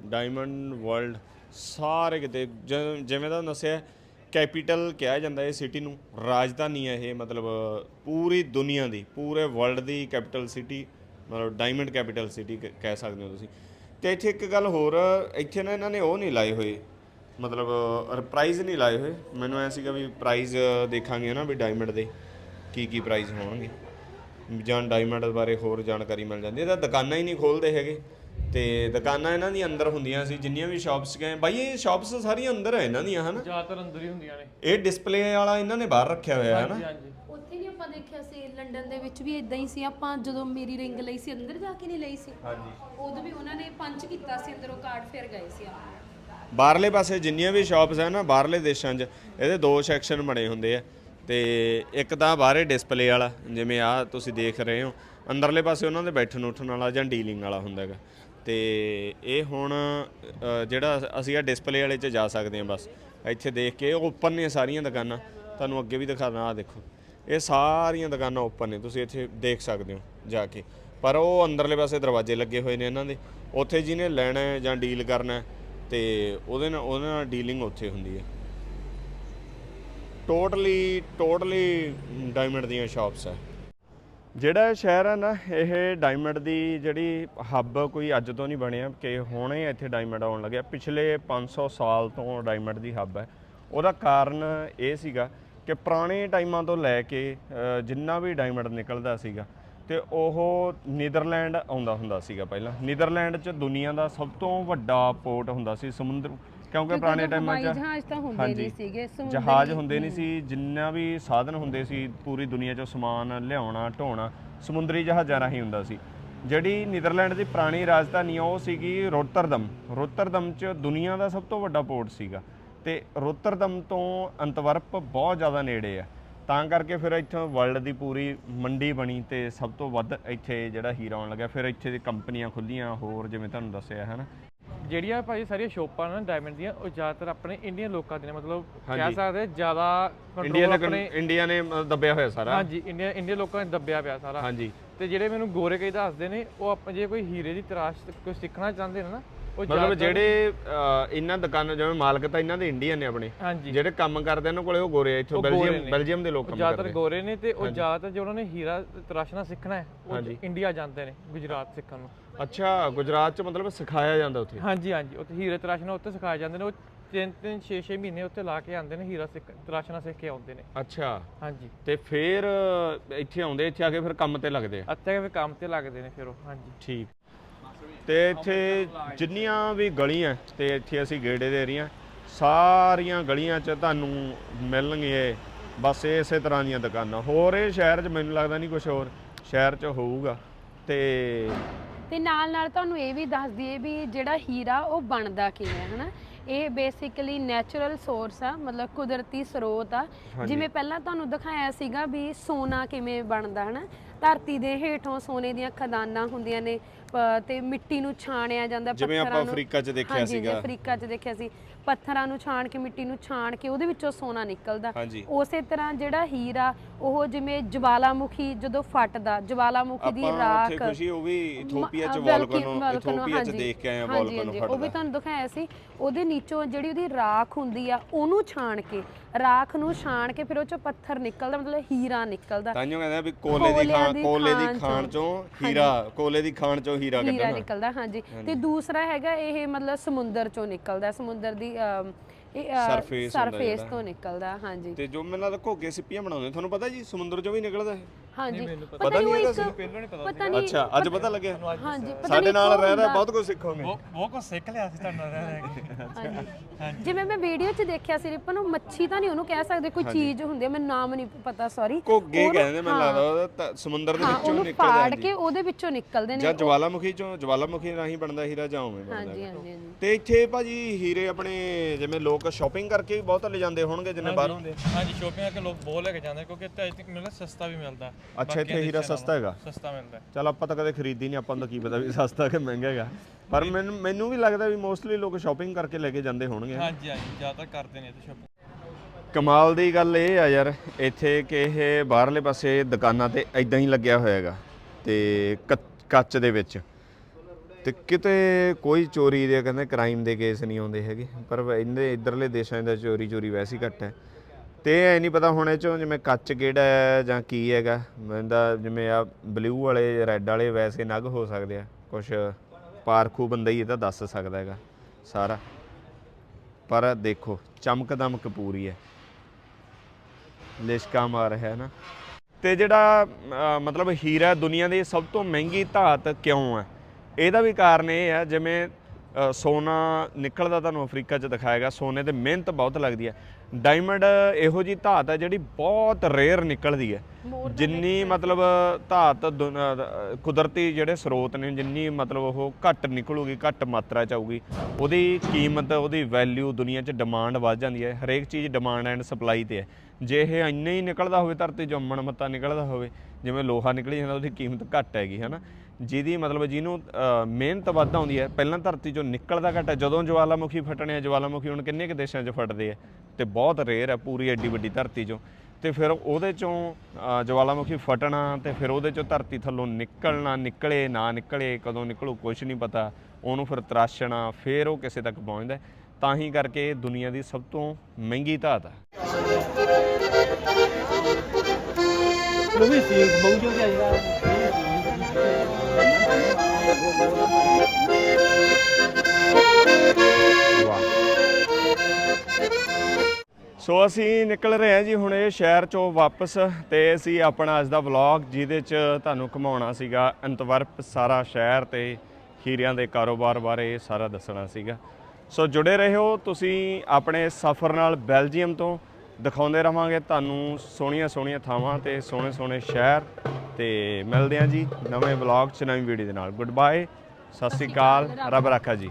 ਡਾਇਮੰਡ ਵਰਲਡ ਸਾਰੇ ਕਿਤੇ, ਜ- ਜਿਵੇਂ ਦਾ ਦੱਸਿਆ ਕੈਪੀਟਲ ਕਿਹਾ ਜਾਂਦਾ ਇਹ ਸਿਟੀ ਨੂੰ, ਰਾਜਧਾਨੀ ਹੈ ਇਹ, ਮਤਲਬ ਪੂਰੀ ਦੁਨੀਆ ਦੀ, ਪੂਰੇ ਵਰਲਡ ਦੀ ਕੈਪੀਟਲ ਸਿਟੀ ਮਤਲਬ ਡਾਇਮੰਡ ਕੈਪੀਟਲ ਸਿਟੀ ਕਹਿ ਸਕਦੇ ਹੋ ਤੁਸੀਂ। ਤੇ ਇੱਥੇ ਇੱਕ ਗੱਲ ਹੋਰ, ਇੱਥੇ ਨਾ ਇਹਨਾਂ ਨੇ ਉਹ ਨਹੀਂ ਲਾਏ ਹੋਏ ਮਤਲਬ ਪ੍ਰਾਈਜ਼ ਨਹੀਂ ਲਾਏ ਹੋਏ। ਮੈਨੂੰ ਐ ਸੀਗਾ ਵੀ ਪ੍ਰਾਈਜ਼ ਦੇਖਾਂਗੇ ਨਾ ਵੀ ਡਾਇਮੰਡ ਦੇ ਕੀ ਕੀ ਪ੍ਰਾਈਜ਼ ਹੋਣਗੇ। ਜਾਂ ਡਾਇਮੰਡ ਬਾਰੇ ਹੋਰ ਜਾਣਕਾਰੀ ਮਿਲ ਜਾਂਦੀ ਹੈ। ਤਾਂ ਦੁਕਾਨਾਂ ਹੀ ਨਹੀਂ ਖੋਲਦੇ ਹੈਗੇ। ਤੇ ਦੁਕਾਨਾਂ ਇਹਨਾਂ ਦੀ ਅੰਦਰ ਹੁੰਦੀਆਂ ਸੀ। ਜਿੰਨੀਆਂ ਵੀ ਸ਼ਾਪਸ ਗਏ ਬਾਈ ਇਹ ਸ਼ਾਪਸ ਸਾਰੀਆਂ ਅੰਦਰ ਹੈ ਇਹਨਾਂ ਦੀਆਂ ਹਨਾ? ਜ਼ਿਆਦਾਤਰ ਅੰਦਰ ਹੀ ਹੁੰਦੀਆਂ ਨੇ। ਇਹ ਡਿਸਪਲੇ ਵਾਲਾ ਇਹਨਾਂ ਨੇ ਬਾਹਰ ਰੱਖਿਆ ਹੋਇਆ ਹੈ ਨਾ ਹਾਂਜੀ। ਉੱਥੇ ਵੀ ਆਪਾਂ ਦੇਖਿਆ ਸੀ ਲੰਡਨ ਦੇ ਵਿੱਚ ਵੀ ਇਦਾਂ ਹੀ ਸੀ। ਆਪਾਂ ਜਦੋਂ ਮੇਰੀ ਰਿੰਗ ਲਈ ਸੀ ਅੰਦਰ ਜਾ ਕੇ ਨਹੀਂ ਲਈ ਸੀ। ਹਾਂਜੀ। ਉਦੋਂ ਵੀ ਉਹਨਾਂ ਨੇ ਪੰਚ ਕੀਤਾ ਸੀ ਅੰਦਰੋਂ ਕਾਰਡ ਫਿਰ ਗਏ ਸੀ ਆਪਾਂ। ਬਾਹਰਲੇ ਪਾਸੇ ਜਿੰਨੀਆਂ ਵੀ ਸ਼ਾਪਸ ਹੈ ਨਾ, ਬਾਹਰਲੇ ਦੇਸ਼ਾਂ 'ਚ, ਇਹਦੇ ਦੋ ਸੈਕਸ਼ਨ ਬਣੇ ਹੁੰਦੇ ਆ। ਤੇ ਇੱਕ ਤਾਂ ਬਾਹਰੇ ਡਿਸਪਲੇ ਵਾਲਾ, ਜਿਵੇਂ ਆ ਤੁਸੀਂ ਦੇਖ ਰਹੇ ਹੋ, ਅੰਦਰਲੇ ਪਾਸੇ ਉਹਨਾਂ ਦੇ ਬੈਠਣ ਉੱਠਣ ਵਾਲਾ ਜਾਂ ਡੀਲਿੰਗ ਵਾਲਾ ਹੁੰਦਾ ਹੈਗਾ। ਤੇ ਇਹ ਹੁਣ ਜਿਹੜਾ ਅਸੀਂ ਆ ਡਿਸਪਲੇ ਵਾਲੇ 'ਚ ਜਾ ਸਕਦੇ ਹਾਂ ਬਸ। ਇੱਥੇ ਦੇਖ ਕੇ ਓਪਨ ਨੇ ਸਾਰੀਆਂ ਦੁਕਾਨਾਂ, ਤੁਹਾਨੂੰ ਅੱਗੇ ਵੀ ਦਿਖਾਣਾ ਆ ਦੇਖੋ। ਇਹ ਸਾਰੀਆਂ ਦੁਕਾਨਾਂ ਓਪਨ ਨੇ, ਤੁਸੀਂ ਇੱਥੇ ਦੇਖ ਸਕਦੇ ਹੋ ਜਾ ਕੇ। ਪਰ ਉਹ ਅੰਦਰਲੇ ਪਾਸੇ ਦਰਵਾਜ਼ੇ ਲੱਗੇ ਹੋਏ ਨੇ ਇਹਨਾਂ ਦੇ। ਉੱਥੇ ਜਿਹਨੇ ਲੈਣਾ ਜਾਂ ਡੀਲ ਕਰਨਾ ਤੇ ਉਹਦੇ ਨਾਲ ਉਹਦੇ ਨਾਲ ਡੀਲਿੰਗ ਉੱਥੇ ਹੁੰਦੀ ਹੈ। ਟੋਟਲੀ ਟੋਟਲੀ ਡਾਇਮੰਡ ਦੀਆਂ ਸ਼ਾਪਸ ਹੈ। ਜਿਹੜਾ ਸ਼ਹਿਰ ਹੈ ਨਾ, ਇਹ ਡਾਇਮੰਡ ਦੀ ਜਿਹੜੀ ਹੱਬ ਕੋਈ ਅੱਜ ਤੋਂ ਨਹੀਂ ਬਣਿਆ ਕਿ ਹੁਣੇ ਇੱਥੇ ਡਾਇਮੰਡ ਆਉਣ ਲੱਗਿਆ। ਪਿਛਲੇ 500 ਸਾਲ ਤੋਂ ਡਾਇਮੰਡ ਦੀ ਹੱਬ ਹੈ। ਉਹਦਾ ਕਾਰਨ ਇਹ ਸੀਗਾ ਕਿ ਪੁਰਾਣੇ ਟਾਈਮਾਂ ਤੋਂ ਲੈ ਕੇ ਜਿੰਨਾ ਵੀ ਡਾਇਮੰਡ ਨਿਕਲਦਾ ਸੀਗਾ ਤੇ ਉਹ ਨੀਦਰਲੈਂਡ ਆਉਂਦਾ ਹੁੰਦਾ ਸੀਗਾ ਪਹਿਲਾਂ। ਨੀਦਰਲੈਂਡ 'ਚ ਦੁਨੀਆ ਦਾ ਸਭ ਤੋਂ ਵੱਡਾ ਪੋਰਟ ਹੁੰਦਾ ਸੀ ਸਮੁੰਦਰ ਕਿਉਂਕਿ ਪੁਰਾਣੇ ਟਾਈਮਾਂ 'ਚ ਹਵਾਈ ਜਹਾਜ਼ ਤਾਂ ਹੁੰਦੇ ਹਾਂਜੀ। ਨਹੀਂ ਸੀਗੇ ਸਮੁੰਦਰੀ- ਜਹਾਜ਼ ਹੁੰਦੇ ਨਹੀਂ ਸੀ ਜਿੰਨਾ ਵੀ ਸਾਧਨ ਹੁੰਦੇ ਸੀ ਪੂਰੀ ਦੁਨੀਆ 'ਚੋਂ ਸਮਾਨ ਲਿਆਉਣਾ ਢੋਣਾ ਸਮੁੰਦਰੀ ਜਹਾਜ਼ਾਂ ਰਾਹੀਂ ਹੁੰਦਾ ਸੀ। ਜਿਹੜੀ ਨੀਦਰਲੈਂਡ ਦੀ ਪੁਰਾਣੀ ਰਾਜਧਾਨੀ ਆ, ਉਹ ਸੀਗੀ ਰੋਟਰਦਮ ਰੋਟਰਦਮ 'ਚ ਦੁਨੀਆ ਦਾ ਸਭ ਤੋਂ ਵੱਡਾ ਪੋਰਟ ਸੀਗਾ। ਤੇ ਰੋਟਰਦਮ ਤੋਂ ਅੰਤਵਰਪ ਬਹੁਤ ਜ਼ਿਆਦਾ ਨੇੜੇ ਆ। ਤਾਂ ਕਰਕੇ ਫਿਰ ਇੱਥੋਂ ਵਰਲਡ ਦੀ ਪੂਰੀ ਮੰਡੀ ਬਣੀ ਤੇ ਸਭ ਤੋਂ ਵੱਧ ਇੱਥੇ ਜਿਹੜਾ ਹੀਰਾ ਆਉਣ ਲੱਗਾ ਫਿਰ ਇੱਥੇ ਦੀ ਕੰਪਨੀਆਂ ਖੁੱਲੀਆਂ ਹੋਰ ਜਿਵੇਂ ਤੁਹਾਨੂੰ ਦੱਸਿਆ ਹੈ ਨਾ ਜਿਹੜੀਆਂ ਭਾਜੀ ਸਾਰੀਆਂ ਸ਼ੋਪਾਂ ਨੇ ਡਾਇਮੰਡ ਦੀਆਂ ਉਹ ਜ਼ਿਆਦਾਤਰ ਆਪਣੇ ਇੰਡੀਅਨ ਲੋਕਾਂ ਦੀਆਂ ਨੇ। ਮਤਲਬ ਕਹਿ। ਸਕਦੇ ਜ਼ਿਆਦਾ ਇੰਡੀਆ ਕੰਟਰੋਲ ਦੇ ਆਪਣੇ ਇੰਡੀਆ ਨੇ ਦੱਬਿਆ ਹੋਇਆ ਸਾਰਾ। ਹਾਂਜੀ ਇੰਡੀਆ ਇੰਡੀਆ ਲੋਕਾਂ ਨੇ ਦੱਬਿਆ ਪਿਆ ਸਾਰਾ। ਹਾਂਜੀ। ਤੇ ਜਿਹੜੇ ਮੈਨੂੰ ਗੋਰੇ ਕਈ ਦੱਸਦੇ ਨੇ ਉਹ ਆਪਾਂ ਜੇ ਕੋਈ ਹੀਰੇ ਦੀ ਤਰਾਸ਼ ਕੋਈ ਸਿੱਖਣਾ ਚਾਹੁੰਦੇ ਨੇ ਨਾ ਮਤਲਬ ਜ਼ਿਆਦਾਤਰ- ਜਿਹੜੇ ਇਹਨਾਂ ਦੁਕਾਨਾਂ ਜਿਵੇਂ ਮਾਲਕ ਤਾਂ ਇਹਨਾਂ ਦੇ ਇੰਡੀਅਨ ਨੇ ਆਪਣੇ ਜਿਹੜੇ ਕੰਮ ਕਰਦੇ ਇਹਨਾਂ ਕੋਲੇ ਉਹ ਗੋਰੇ ਆ, ਇੱਥੋਂ ਬੈਲਜੀਅਮ। ਬੈਲਜੀਅਮ ਦੇ ਲੋਕ ਕੰਮ ਜ਼ਿਆਦਾਤਰ ਕਰਦੇ ਗੋਰੇ ਨੇ ਤੇ ਉਹ ਜ਼ਿਆਦਾਤਰ ਜੇ ਉਹਨਾਂ ਨੇ ਹੀਰਾ ਤਰਾਸ਼ਣਾ ਸਿੱਖਣਾ ਹੈ ਉਹ। ਇੰਡੀਆ ਜਾਂਦੇ ਨੇ ਗੁਜਰਾਤ ਸਿੱਖਣ ਨੂੰ। ਅੱਛਾ ਗੁਜਰਾਤ ਚ ਮਤਲਬ ਸਿਖਾਇਆ ਜਾਂਦਾ ਉੱਥੇ? ਹਾਂਜੀ ਹਾਂਜੀ ਉੱਥੇ ਹੀਰੇ ਤਰਾਸ਼ਣਾ ਉੱਥੇ ਸਿਖਾਏ ਜਾਂਦੇ ਨੇ ਉਹ ਤਿੰਨ ਤਿੰਨ 6 6 ਮਹੀਨੇ ਉੱਥੇ ਲਾ ਕੇ ਆਉਂਦੇ ਨੇ ਹੀਰਾ ਸਿੱਖ ਤਰਾਸ਼ਣਾ ਸਿੱਖ ਕੇ ਆਉਂਦੇ ਨੇ। ਅੱਛਾ। ਹਾਂਜੀ। ਤੇ ਫਿਰ ਇੱਥੇ ਆਉਂਦੇ ਇੱਥੇ ਆ ਕੇ ਫਿਰ ਕੰਮ ਤੇ ਲੱਗਦੇ ਆ? ਅੱਛਾ ਫਿਰ ਕੰਮ ਤੇ ਲੱਗਦੇ ਨੇ ਫਿਰ ਉਹ ਹਾਂਜੀ। ਠੀਕ। ਤੇ ਇੱਥੇ ਜਿੰਨੀਆਂ ਵੀ ਗਲੀਆਂ ਤੇ ਇੱਥੇ ਅਸੀਂ ਗੇੜੇ ਦੇ ਰਹੀਆਂ ਸਾਰੀਆਂ ਗਲੀਆਂ 'ਚ ਤੁਹਾਨੂੰ ਮਿਲਣਗੇ। ਬਸ ਇਸੇ ਤਰ੍ਹਾਂ ਦੀਆਂ ਦੁਕਾਨਾਂ। ਹੋਰ ਇਹ ਸ਼ਹਿਰ 'ਚ ਮੈਨੂੰ ਲੱਗਦਾ ਨਹੀਂ ਕੁਝ ਹੋਰ। ਸ਼ਹਿਰ 'ਚ ਹੋਊਗਾ। ਤੇ ਤੇ ਨਾਲ ਨਾਲ ਤੁਹਾਨੂੰ ਇਹ ਵੀ ਦੱਸ ਦਈਏ ਵੀ ਜਿਹੜਾ ਹੀਰਾ ਉਹ ਬਣਦਾ ਕਿਵੇਂ ਹੈ ਹਨਾ? ਇਹ ਬੇਸਿਕਲੀ ਨੈਚੁਰਲ ਸੋਰਸ ਆ ਮਤਲਬ ਕੁਦਰਤੀ ਸਰੋਤ ਆ। ਜਿਵੇਂ ਪਹਿਲਾਂ ਤੁਹਾਨੂੰ ਦਿਖਾਇਆ ਸੀਗਾ ਵੀ ਸੋਨਾ ਕਿਵੇਂ ਬਣਦਾ ਹਨਾ? ਧਰਤੀ ਦੇ ਹੇਠੋਂ ਸੋਨੇ ਦੀਆਂ ਖਦਾਨਾਂ ਹੁੰਦੀਆਂ ਨੇ। ਤੇ ਮਿੱਟੀ ਨੂੰ ਛਾਣਿਆ ਜਾਂਦਾ ਜਿਵੇਂ ਆਪਾਂ ਅਫਰੀਕਾ 'ਚ ਦੇਖਿਆ ਹਾਂਜੀ, ਹਾਂਜੀ, ਸੀਗਾ। ਅਫਰੀਕਾ 'ਚ ਦੇਖਿਆ ਸੀ ਪੱਥਰਾਂ ਨੂੰ ਛਾਣ ਕੇ ਮਿੱਟੀ ਨੂੰ ਛਾਣ ਕੇ ਉਹਦੇ ਵਿੱਚੋਂ ਸੋਨਾ ਨਿਕਲਦਾ। ਹਾਂਜੀ। ਉਸੇ ਤਰ੍ਹਾਂ ਜਿਹੜਾ ਹੀਰਾ ਉਹ ਜਿਵੇਂ ਜਵਾਲਾਮੁਖੀ ਜਦੋਂ ਫਟਦਾ ਜਵਾਲਾਮੁਖੀ ਦੀ ਆਪਾਂ ਰਾਖ। ਖੁਸ਼ੀ ਉਹ ਵੀ ਇਥੋਪੀਆ 'ਚ ਮ- ਵੋਲਕਨੋ ਵੋਲਕਨ- ਇਥੋਪੀਆ 'ਚ ਹਾਂਜੀ, ਦੇਖ ਕੇ ਆਏ ਆ ਹਾਂਜੀ, ਵੋਲਕਨੋ ਹਾਂਜੀ, ਉਹ ਵੀ ਫਟਦਾ। ਤੁਹਾਨੂੰ ਦਿਖਾਇਆ ਸੀ। ਉਹਦੇ ਨੀਚੋਂ ਜਿਹੜੀ ਉਹਦੀ ਰਾਖ ਹੁੰਦੀ ਆ ਉਹਨੂੰ ਛਾਣ ਕੇ ਰਾਖ ਨੂੰ ਛਾਣ ਕੇ ਫਿਰ ਉਹ ਚੋਂ ਪੱਥਰ ਨਿਕਲਦਾ ਮਤਲਬ ਹੀਰਾ ਨਿਕਲਦਾ। ਤਾਂਯੋ ਕਹਿੰਦਾ ਵੀ ਕੋਲੇ ਦੀ ਕੋਲਿਆਂ ਖਾਣ ਦੀ ਕੋਲੇ ਖਾਣ ਦੀ ਖਾਣ ਚੋਂ। ਚੋਂ ਹੀਰਾ ਕੋਲੇ ਦੀ ਖਾਣ ਚੋਂ ਹੀਰਾ ਹੀਰਾ ਕੱਢਣਾ। ਨਿਕਲਦਾ ਹਾਂਜੀ। ਤੇ ਦੂਸਰਾ ਹੈਗਾ ਇਹ ਮਤਲਬ ਸਮੁੰਦਰ ਚੋਂ ਨਿਕਲਦਾ ਸਮੁੰਦਰ ਦੀ Surface ਹੁੰਦਾ ਸਰਫੇਸ ਜਿਹੜਾ। ਤੋਂ ਨਿਕਲਦਾ ਹਾਂਜੀ ਤੇ ਜੋ ਮੈਨੂੰ ਲੱਗਦਾ ਘੋਗੇ ਸਿੱਪੀਆਂ ਬਣਾਉਂਦੇ ਤੁਹਾਨੂੰ ਪਤਾ ਜੀ ਸਮੁੰਦਰ ਚੋਂ ਵੀ ਨਿਕਲਦਾ ਇਹ ਹਾਂਜੀ। ਪਤਾ ਨਹੀਂ ਉਹ ਇਹਦਾ ਇੱਕ- ਸੀ ਪਹਿਲਾਂ ਨਹੀਂ ਪਤਾ ਪਤਾ ਨਹੀਂ ਅੱਛਾ ਅੱਜ ਪਤਾ ਲੱਗਿਆ। ਹਾਂਜੀ ਪਤਾ ਸਾਡੇ ਨਹੀਂ ਨਾਲ ਕੌਣ ਰਹਿ ਰਿਹਾ ਹੁੰਦਾ। ਬਹੁਤ ਕੁਝ ਸਿੱਖੋਗੇ। ਉਹ ਉਹ ਕੋ ਸਿੱਖ ਲਿਆ ਸੀ ਤੁਹਾਡੇ ਨਾਲ ਰਹਿ ਰਹਿ ਕੇ। ਹਾਂਜੀ। ਜਿਵੇਂ ਮੈਂ ਵੀਡੀਓ 'ਚ ਦੇਖਿਆ ਸੀ ਰਿਪਨ ਉਹ ਮੱਛੀ ਤਾਂ ਨਹੀਂ ਉਹਨੂੰ ਕਹਿ ਸਕਦੇ ਕੋਈ ਚੀਜ਼ ਹੁੰਦੀ ਹੈ ਮੈਨੂੰ ਨਾਮ ਨਹੀਂ ਪਤਾ ਸੌਰੀ ਘੋਗੇ ਕਹਿੰਦੇ ਮੈਨੂੰ ਲੱਗਦਾ ਉਹਦਾ ਤਾਂ ਸਮੁੰਦਰ ਦੇ ਹਾਂ ਵਿੱਚੋਂ ਉਹਨੂੰ ਨਿਕਲਦਾ ਫਾੜ ਜੀ ਕੇ ਉਹਦੇ ਵਿੱਚੋਂ ਨਿਕਲਦੇ ਨੇ। ਜਾਂ ਜਵਾਲਾਮੁਖੀ ਚੋਂ ਜਵਾਲਾਮੁਖੀ ਰਾਹੀਂ ਬਣਦਾ ਹੀਰਾ ਜਾਂ ਉਵੇਂ ਬਣਦਾ ਹਾਂਜੀ ਹੈਗਾ। ਹਾਂਜੀ ਹਾਂਜੀ। ਤੇ ਇੱਥੇ ਭਾਜੀ ਹੀਰੇ ਆਪਣੇ ਜਿਵੇਂ ਲੋਕ ਸ਼ਾਪਿੰਗ ਕਰਕੇ ਵੀ ਬਹੁਤ ਲੈ ਜਾਂਦੇ ਹੋਣਗੇ ਜਿੰਨੇ ਬਾਹਰੋਂ। ਦੇ ਹਾਂਜੀ ਸ਼ੋਪਿੰਗ ਕਰਕੇ ਲੋਕ ਬਹੁਤ ਲੈ ਕੇ ਜਾਂਦੇ ਨੇ ਕਿਉਂਕਿ ਇੱਥੇ ਆਈ ਥਿੰਕ ਮਿਲਦਾ ਸਸਤਾ ਵੀ ਮਿਲਦਾ। ਅੱਛਾ ਇੱਥੇ ਹੀਰਾ ਸਸਤਾ ਹੈਗਾ? ਸਸਤਾ ਮਿਲਦਾ ਚਲ ਆਪਾਂ ਤਾਂ ਕਦੇ ਖਰੀਦੀ ਨਹੀਂ ਆਪਾਂ ਨੂੰ ਤਾਂ ਕੀ ਪਤਾ ਵੀ ਸਸਤਾ ਕਿ ਮਹਿੰਗਾ ਹੈਗਾ। ਪਰ ਮੈਨੂੰ ਮੈਨੂੰ ਵੀ ਲੱਗਦਾ ਵੀ ਮੋਸਟਲੀ ਲੋਕ ਸ਼ਾਪਿੰਗ ਕਰਕੇ ਲੈ ਕੇ ਜਾਂਦੇ ਹੋਣਗੇ। ਹਾਂਜੀ ਹਾਂਜੀ ਜ਼ਿਆਦਾਤਰ ਕਰਦੇ ਨੇ ਇੱਥੇ ਸ਼ੋਪਿੰਗ ਕਮਾਲ ਦੀ ਗੱਲ ਇਹ ਆ ਯਾਰ ਇੱਥੇ ਕਿ ਇਹ ਬਾਹਰਲੇ ਪਾਸੇ ਦੁਕਾਨਾਂ ਤੇ ਇਦਾਂ ਹੀ ਲੱਗਿਆ ਹੋਇਆ ਹੈਗਾ ਤੇ ਕੱਚ- ਦੇ ਵਿੱਚ। ਤੇ ਕਿਤੇ ਕੋਈ ਚੋਰੀ ਦੇ ਕਹਿੰਦੇ ਕ੍ਰਾਈਮ ਦੇ ਕੇਸ ਨਹੀਂ ਆਉਂਦੇ ਹੈਗੇ ਪਰ ਇਹਦੇ ਇਧਰਲੇ ਦੇਸ਼ਾਂ ਦਾ ਚੋਰੀ ਚੋਰੀ ਵੈਸੇ ਘੱਟ ਹੈ। ਤੇ ਐ ਨਹੀਂ ਪਤਾ ਹੁਣ ਇਹ ਚੋਂ ਜਿਵੇਂ ਕੱਚ ਕਿਹੜਾ ਹੈ ਜਾਂ ਕੀ ਹੈਗਾ। ਮੈਨੂੰ ਜਿਵੇਂ ਆ ਬਲੂ ਵਾਲੇ ਰੈੱਡ ਵਾਲੇ ਵੈਸੇ ਨਗ ਹੋ ਸਕਦੇ ਆ। ਕੁਝ ਪਾਰਖੂ ਬੰਦਾ ਹੀ ਇਹ ਤਾਂ ਦੱਸ ਸਕਦਾ ਹੈਗਾ ਸਾਰਾ। ਪਰ ਦੇਖੋ ਚਮਕ ਦਮਕ ਪੂਰੀ ਹੈ। ਲਿਸ਼ਕਾ ਮਾਰ ਰਿਹਾ ਹੈ ਨਾ। ਤੇ ਜਿਹੜਾ ਮਤਲਬ ਹੀਰਾ ਦੁਨੀਆ ਦੀ ਸਭ ਤੋਂ ਮਹਿੰਗੀ ਧਾਤ ਕਿਉਂ ਹੈ? ਇਹਦਾ ਵੀ ਕਾਰਨ ਇਹ ਹੈ, ਜਿਵੇਂ ਸੋਨਾ ਨਿਕਲਦਾ ਤੁਹਾਨੂੰ ਅਫਰੀਕਾ 'ਚ ਦਿਖਾਏਗਾ ਸੋਨੇ ਤੇ ਮਿਹਨਤ ਬਹੁਤ ਲੱਗਦੀ ਹੈ। ਡਾਇਮੰਡ ਇਹੋ ਜੀ ਧਾਤ ਹੈ ਜਿਹੜੀ ਬਹੁਤ ਰੇਅਰ ਨਿਕਲਦੀ ਹੈ। ਜਿੰਨੀ ਮਤਲਬ ਧਾਤ ਕੁਦਰਤੀ ਜਿਹੜੇ ਸਰੋਤ ਨੇ ਜਿੰਨੀ ਮਤਲਬ ਉਹ ਘੱਟ ਨਿਕਲੂਗੀ ਘੱਟ ਮਾਤਰਾ ਚ ਆਊਗੀ ਉਹਦੀ ਕੀਮਤ ਉਹਦੀ ਵੈਲਿਊ ਦੁਨੀਆ 'ਚ ਡਿਮਾਂਡ ਵੱਧ ਜਾਂਦੀ ਹੈ। ਹਰੇਕ ਚੀਜ਼ ਡਿਮਾਂਡ ਐਂਡ ਸਪਲਾਈ ਤੇ ਹੈ। ਜੇ ਇਹ ਇੰਨੇ ਹੀ ਨਿਕਲਦਾ ਹੋਵੇ ਧਰਤੀ 'ਚੋਂ ਅਮਣ ਮੱਤਾ ਨਿਕਲਦਾ ਹੋਵੇ ਜਿਵੇਂ ਲੋਹਾ ਨਿਕਲੀ ਜਾਂਦਾ ਉਹਦੀ ਕੀਮਤ ਘੱਟ ਹੈਗੀ ਹੈ ਨਾ ਜਿਹਦੀ ਮਤਲਬ ਜਿਹਨੂੰ ਮਿਹਨਤ ਵੱਧ ਆਉਂਦੀ ਹੈ, ਪਹਿਲਾਂ ਧਰਤੀ 'ਚੋਂ ਨਿਕਲਦਾ ਘੱਟ ਹੈ ਜਦੋਂ ਜਵਾਲਾਮੁਖੀ ਫਟਣੇ ਆ, ਜਵਾਲਾਮੁਖੀ ਹੁਣ ਕਿੰਨੇ ਕੁ ਦੇਸ਼ਾਂ 'ਚ ਫਟਦੇ ਆ? ਤੇ ਬਹੁਤ ਰੇਅਰ ਹੈ ਪੂਰੀ ਐਡੀ ਵੱਡੀ ਧਰਤੀ 'ਚੋਂ। ਤੇ ਫਿਰ ਉਹਦੇ ਚੋਂ ਜਵਾਲਾਮੁਖੀ ਫਟਣਾ ਤੇ ਫਿਰ ਉਹਦੇ ਚੋਂ ਧਰਤੀ ਥੱਲੋਂ ਨਿਕਲਣਾ, ਨਿਕਲੇ, ਨਾ ਨਿਕਲੇ, ਕਦੋਂ ਨਿਕਲੂ ਕੁਝ ਨਹੀਂ ਪਤਾ, ਉਹਨੂੰ ਫਿਰ ਤਰਾਸ਼ਣਾ, ਫਿਰ ਉਹ ਕਿਸੇ ਤੱਕ ਪਹੁੰਚਦਾ ਤਾਂ ਹੀ ਕਰਕੇ ਦੁਨੀਆ ਦੀ ਸਭ ਤੋਂ ਮਹਿੰਗੀ ਧਾਤ ਹੈ ਵਾਹ ਸੋ ਸੋ ਅਸੀਂ ਨਿਕਲ ਰਹੇ ਹਾਂ ਜੀ ਹੁਣ ਇਹ ਸ਼ਹਿਰ ਚੋਂ ਵਾਪਸ ਤੇ ਅਸੀਂ ਆਪਣਾ ਅੱਜ ਦਾ ਵਲੌਗ ਜਿਹਦੇ ਚ ਤੁਹਾਨੂੰ ਘੁਮਾਉਣਾ ਸੀਗਾ ਅੰਤਵਰਪ ਸਾਰਾ ਸ਼ਹਿਰ ਤੇ ਹੀਰਿਆਂ ਦੇ ਕਾਰੋਬਾਰ ਬਾਰੇ ਸਾਰਾ ਦੱਸਣਾ ਸੀਗਾ। ਸੋ ਜੁੜੇ ਰਹੋ, ਤੁਸੀਂ ਆਪਣੇ ਸਫ਼ਰ ਨਾਲ ਬੈਲਜੀਅਮ ਤੋਂ ਦਿਖਾਉਂਦੇ ਰਵਾਂਗੇ ਤੁਹਾਨੂੰ ਸੋਹਣੀਆਂ ਸੋਹਣੀਆਂ ਥਾਵਾਂ ਤੇ ਸੋਹਣੇ ਸੋਹਣੇ ਸ਼ਹਿਰ। ਤੇ ਮਿਲਦੇ ਹਾਂ ਜੀ ਨਵੇਂ ਵਲੌਗ ਚ, ਨਵੀਂ ਵੀਡੀਓ ਦੇ ਨਾਲ। ਗੁੱਡ ਬਾਏ ਸਤਿ ਸ਼੍ਰੀ ਅਕਾਲ, ਰੱਬ ਰਾਖਾ ਜੀ।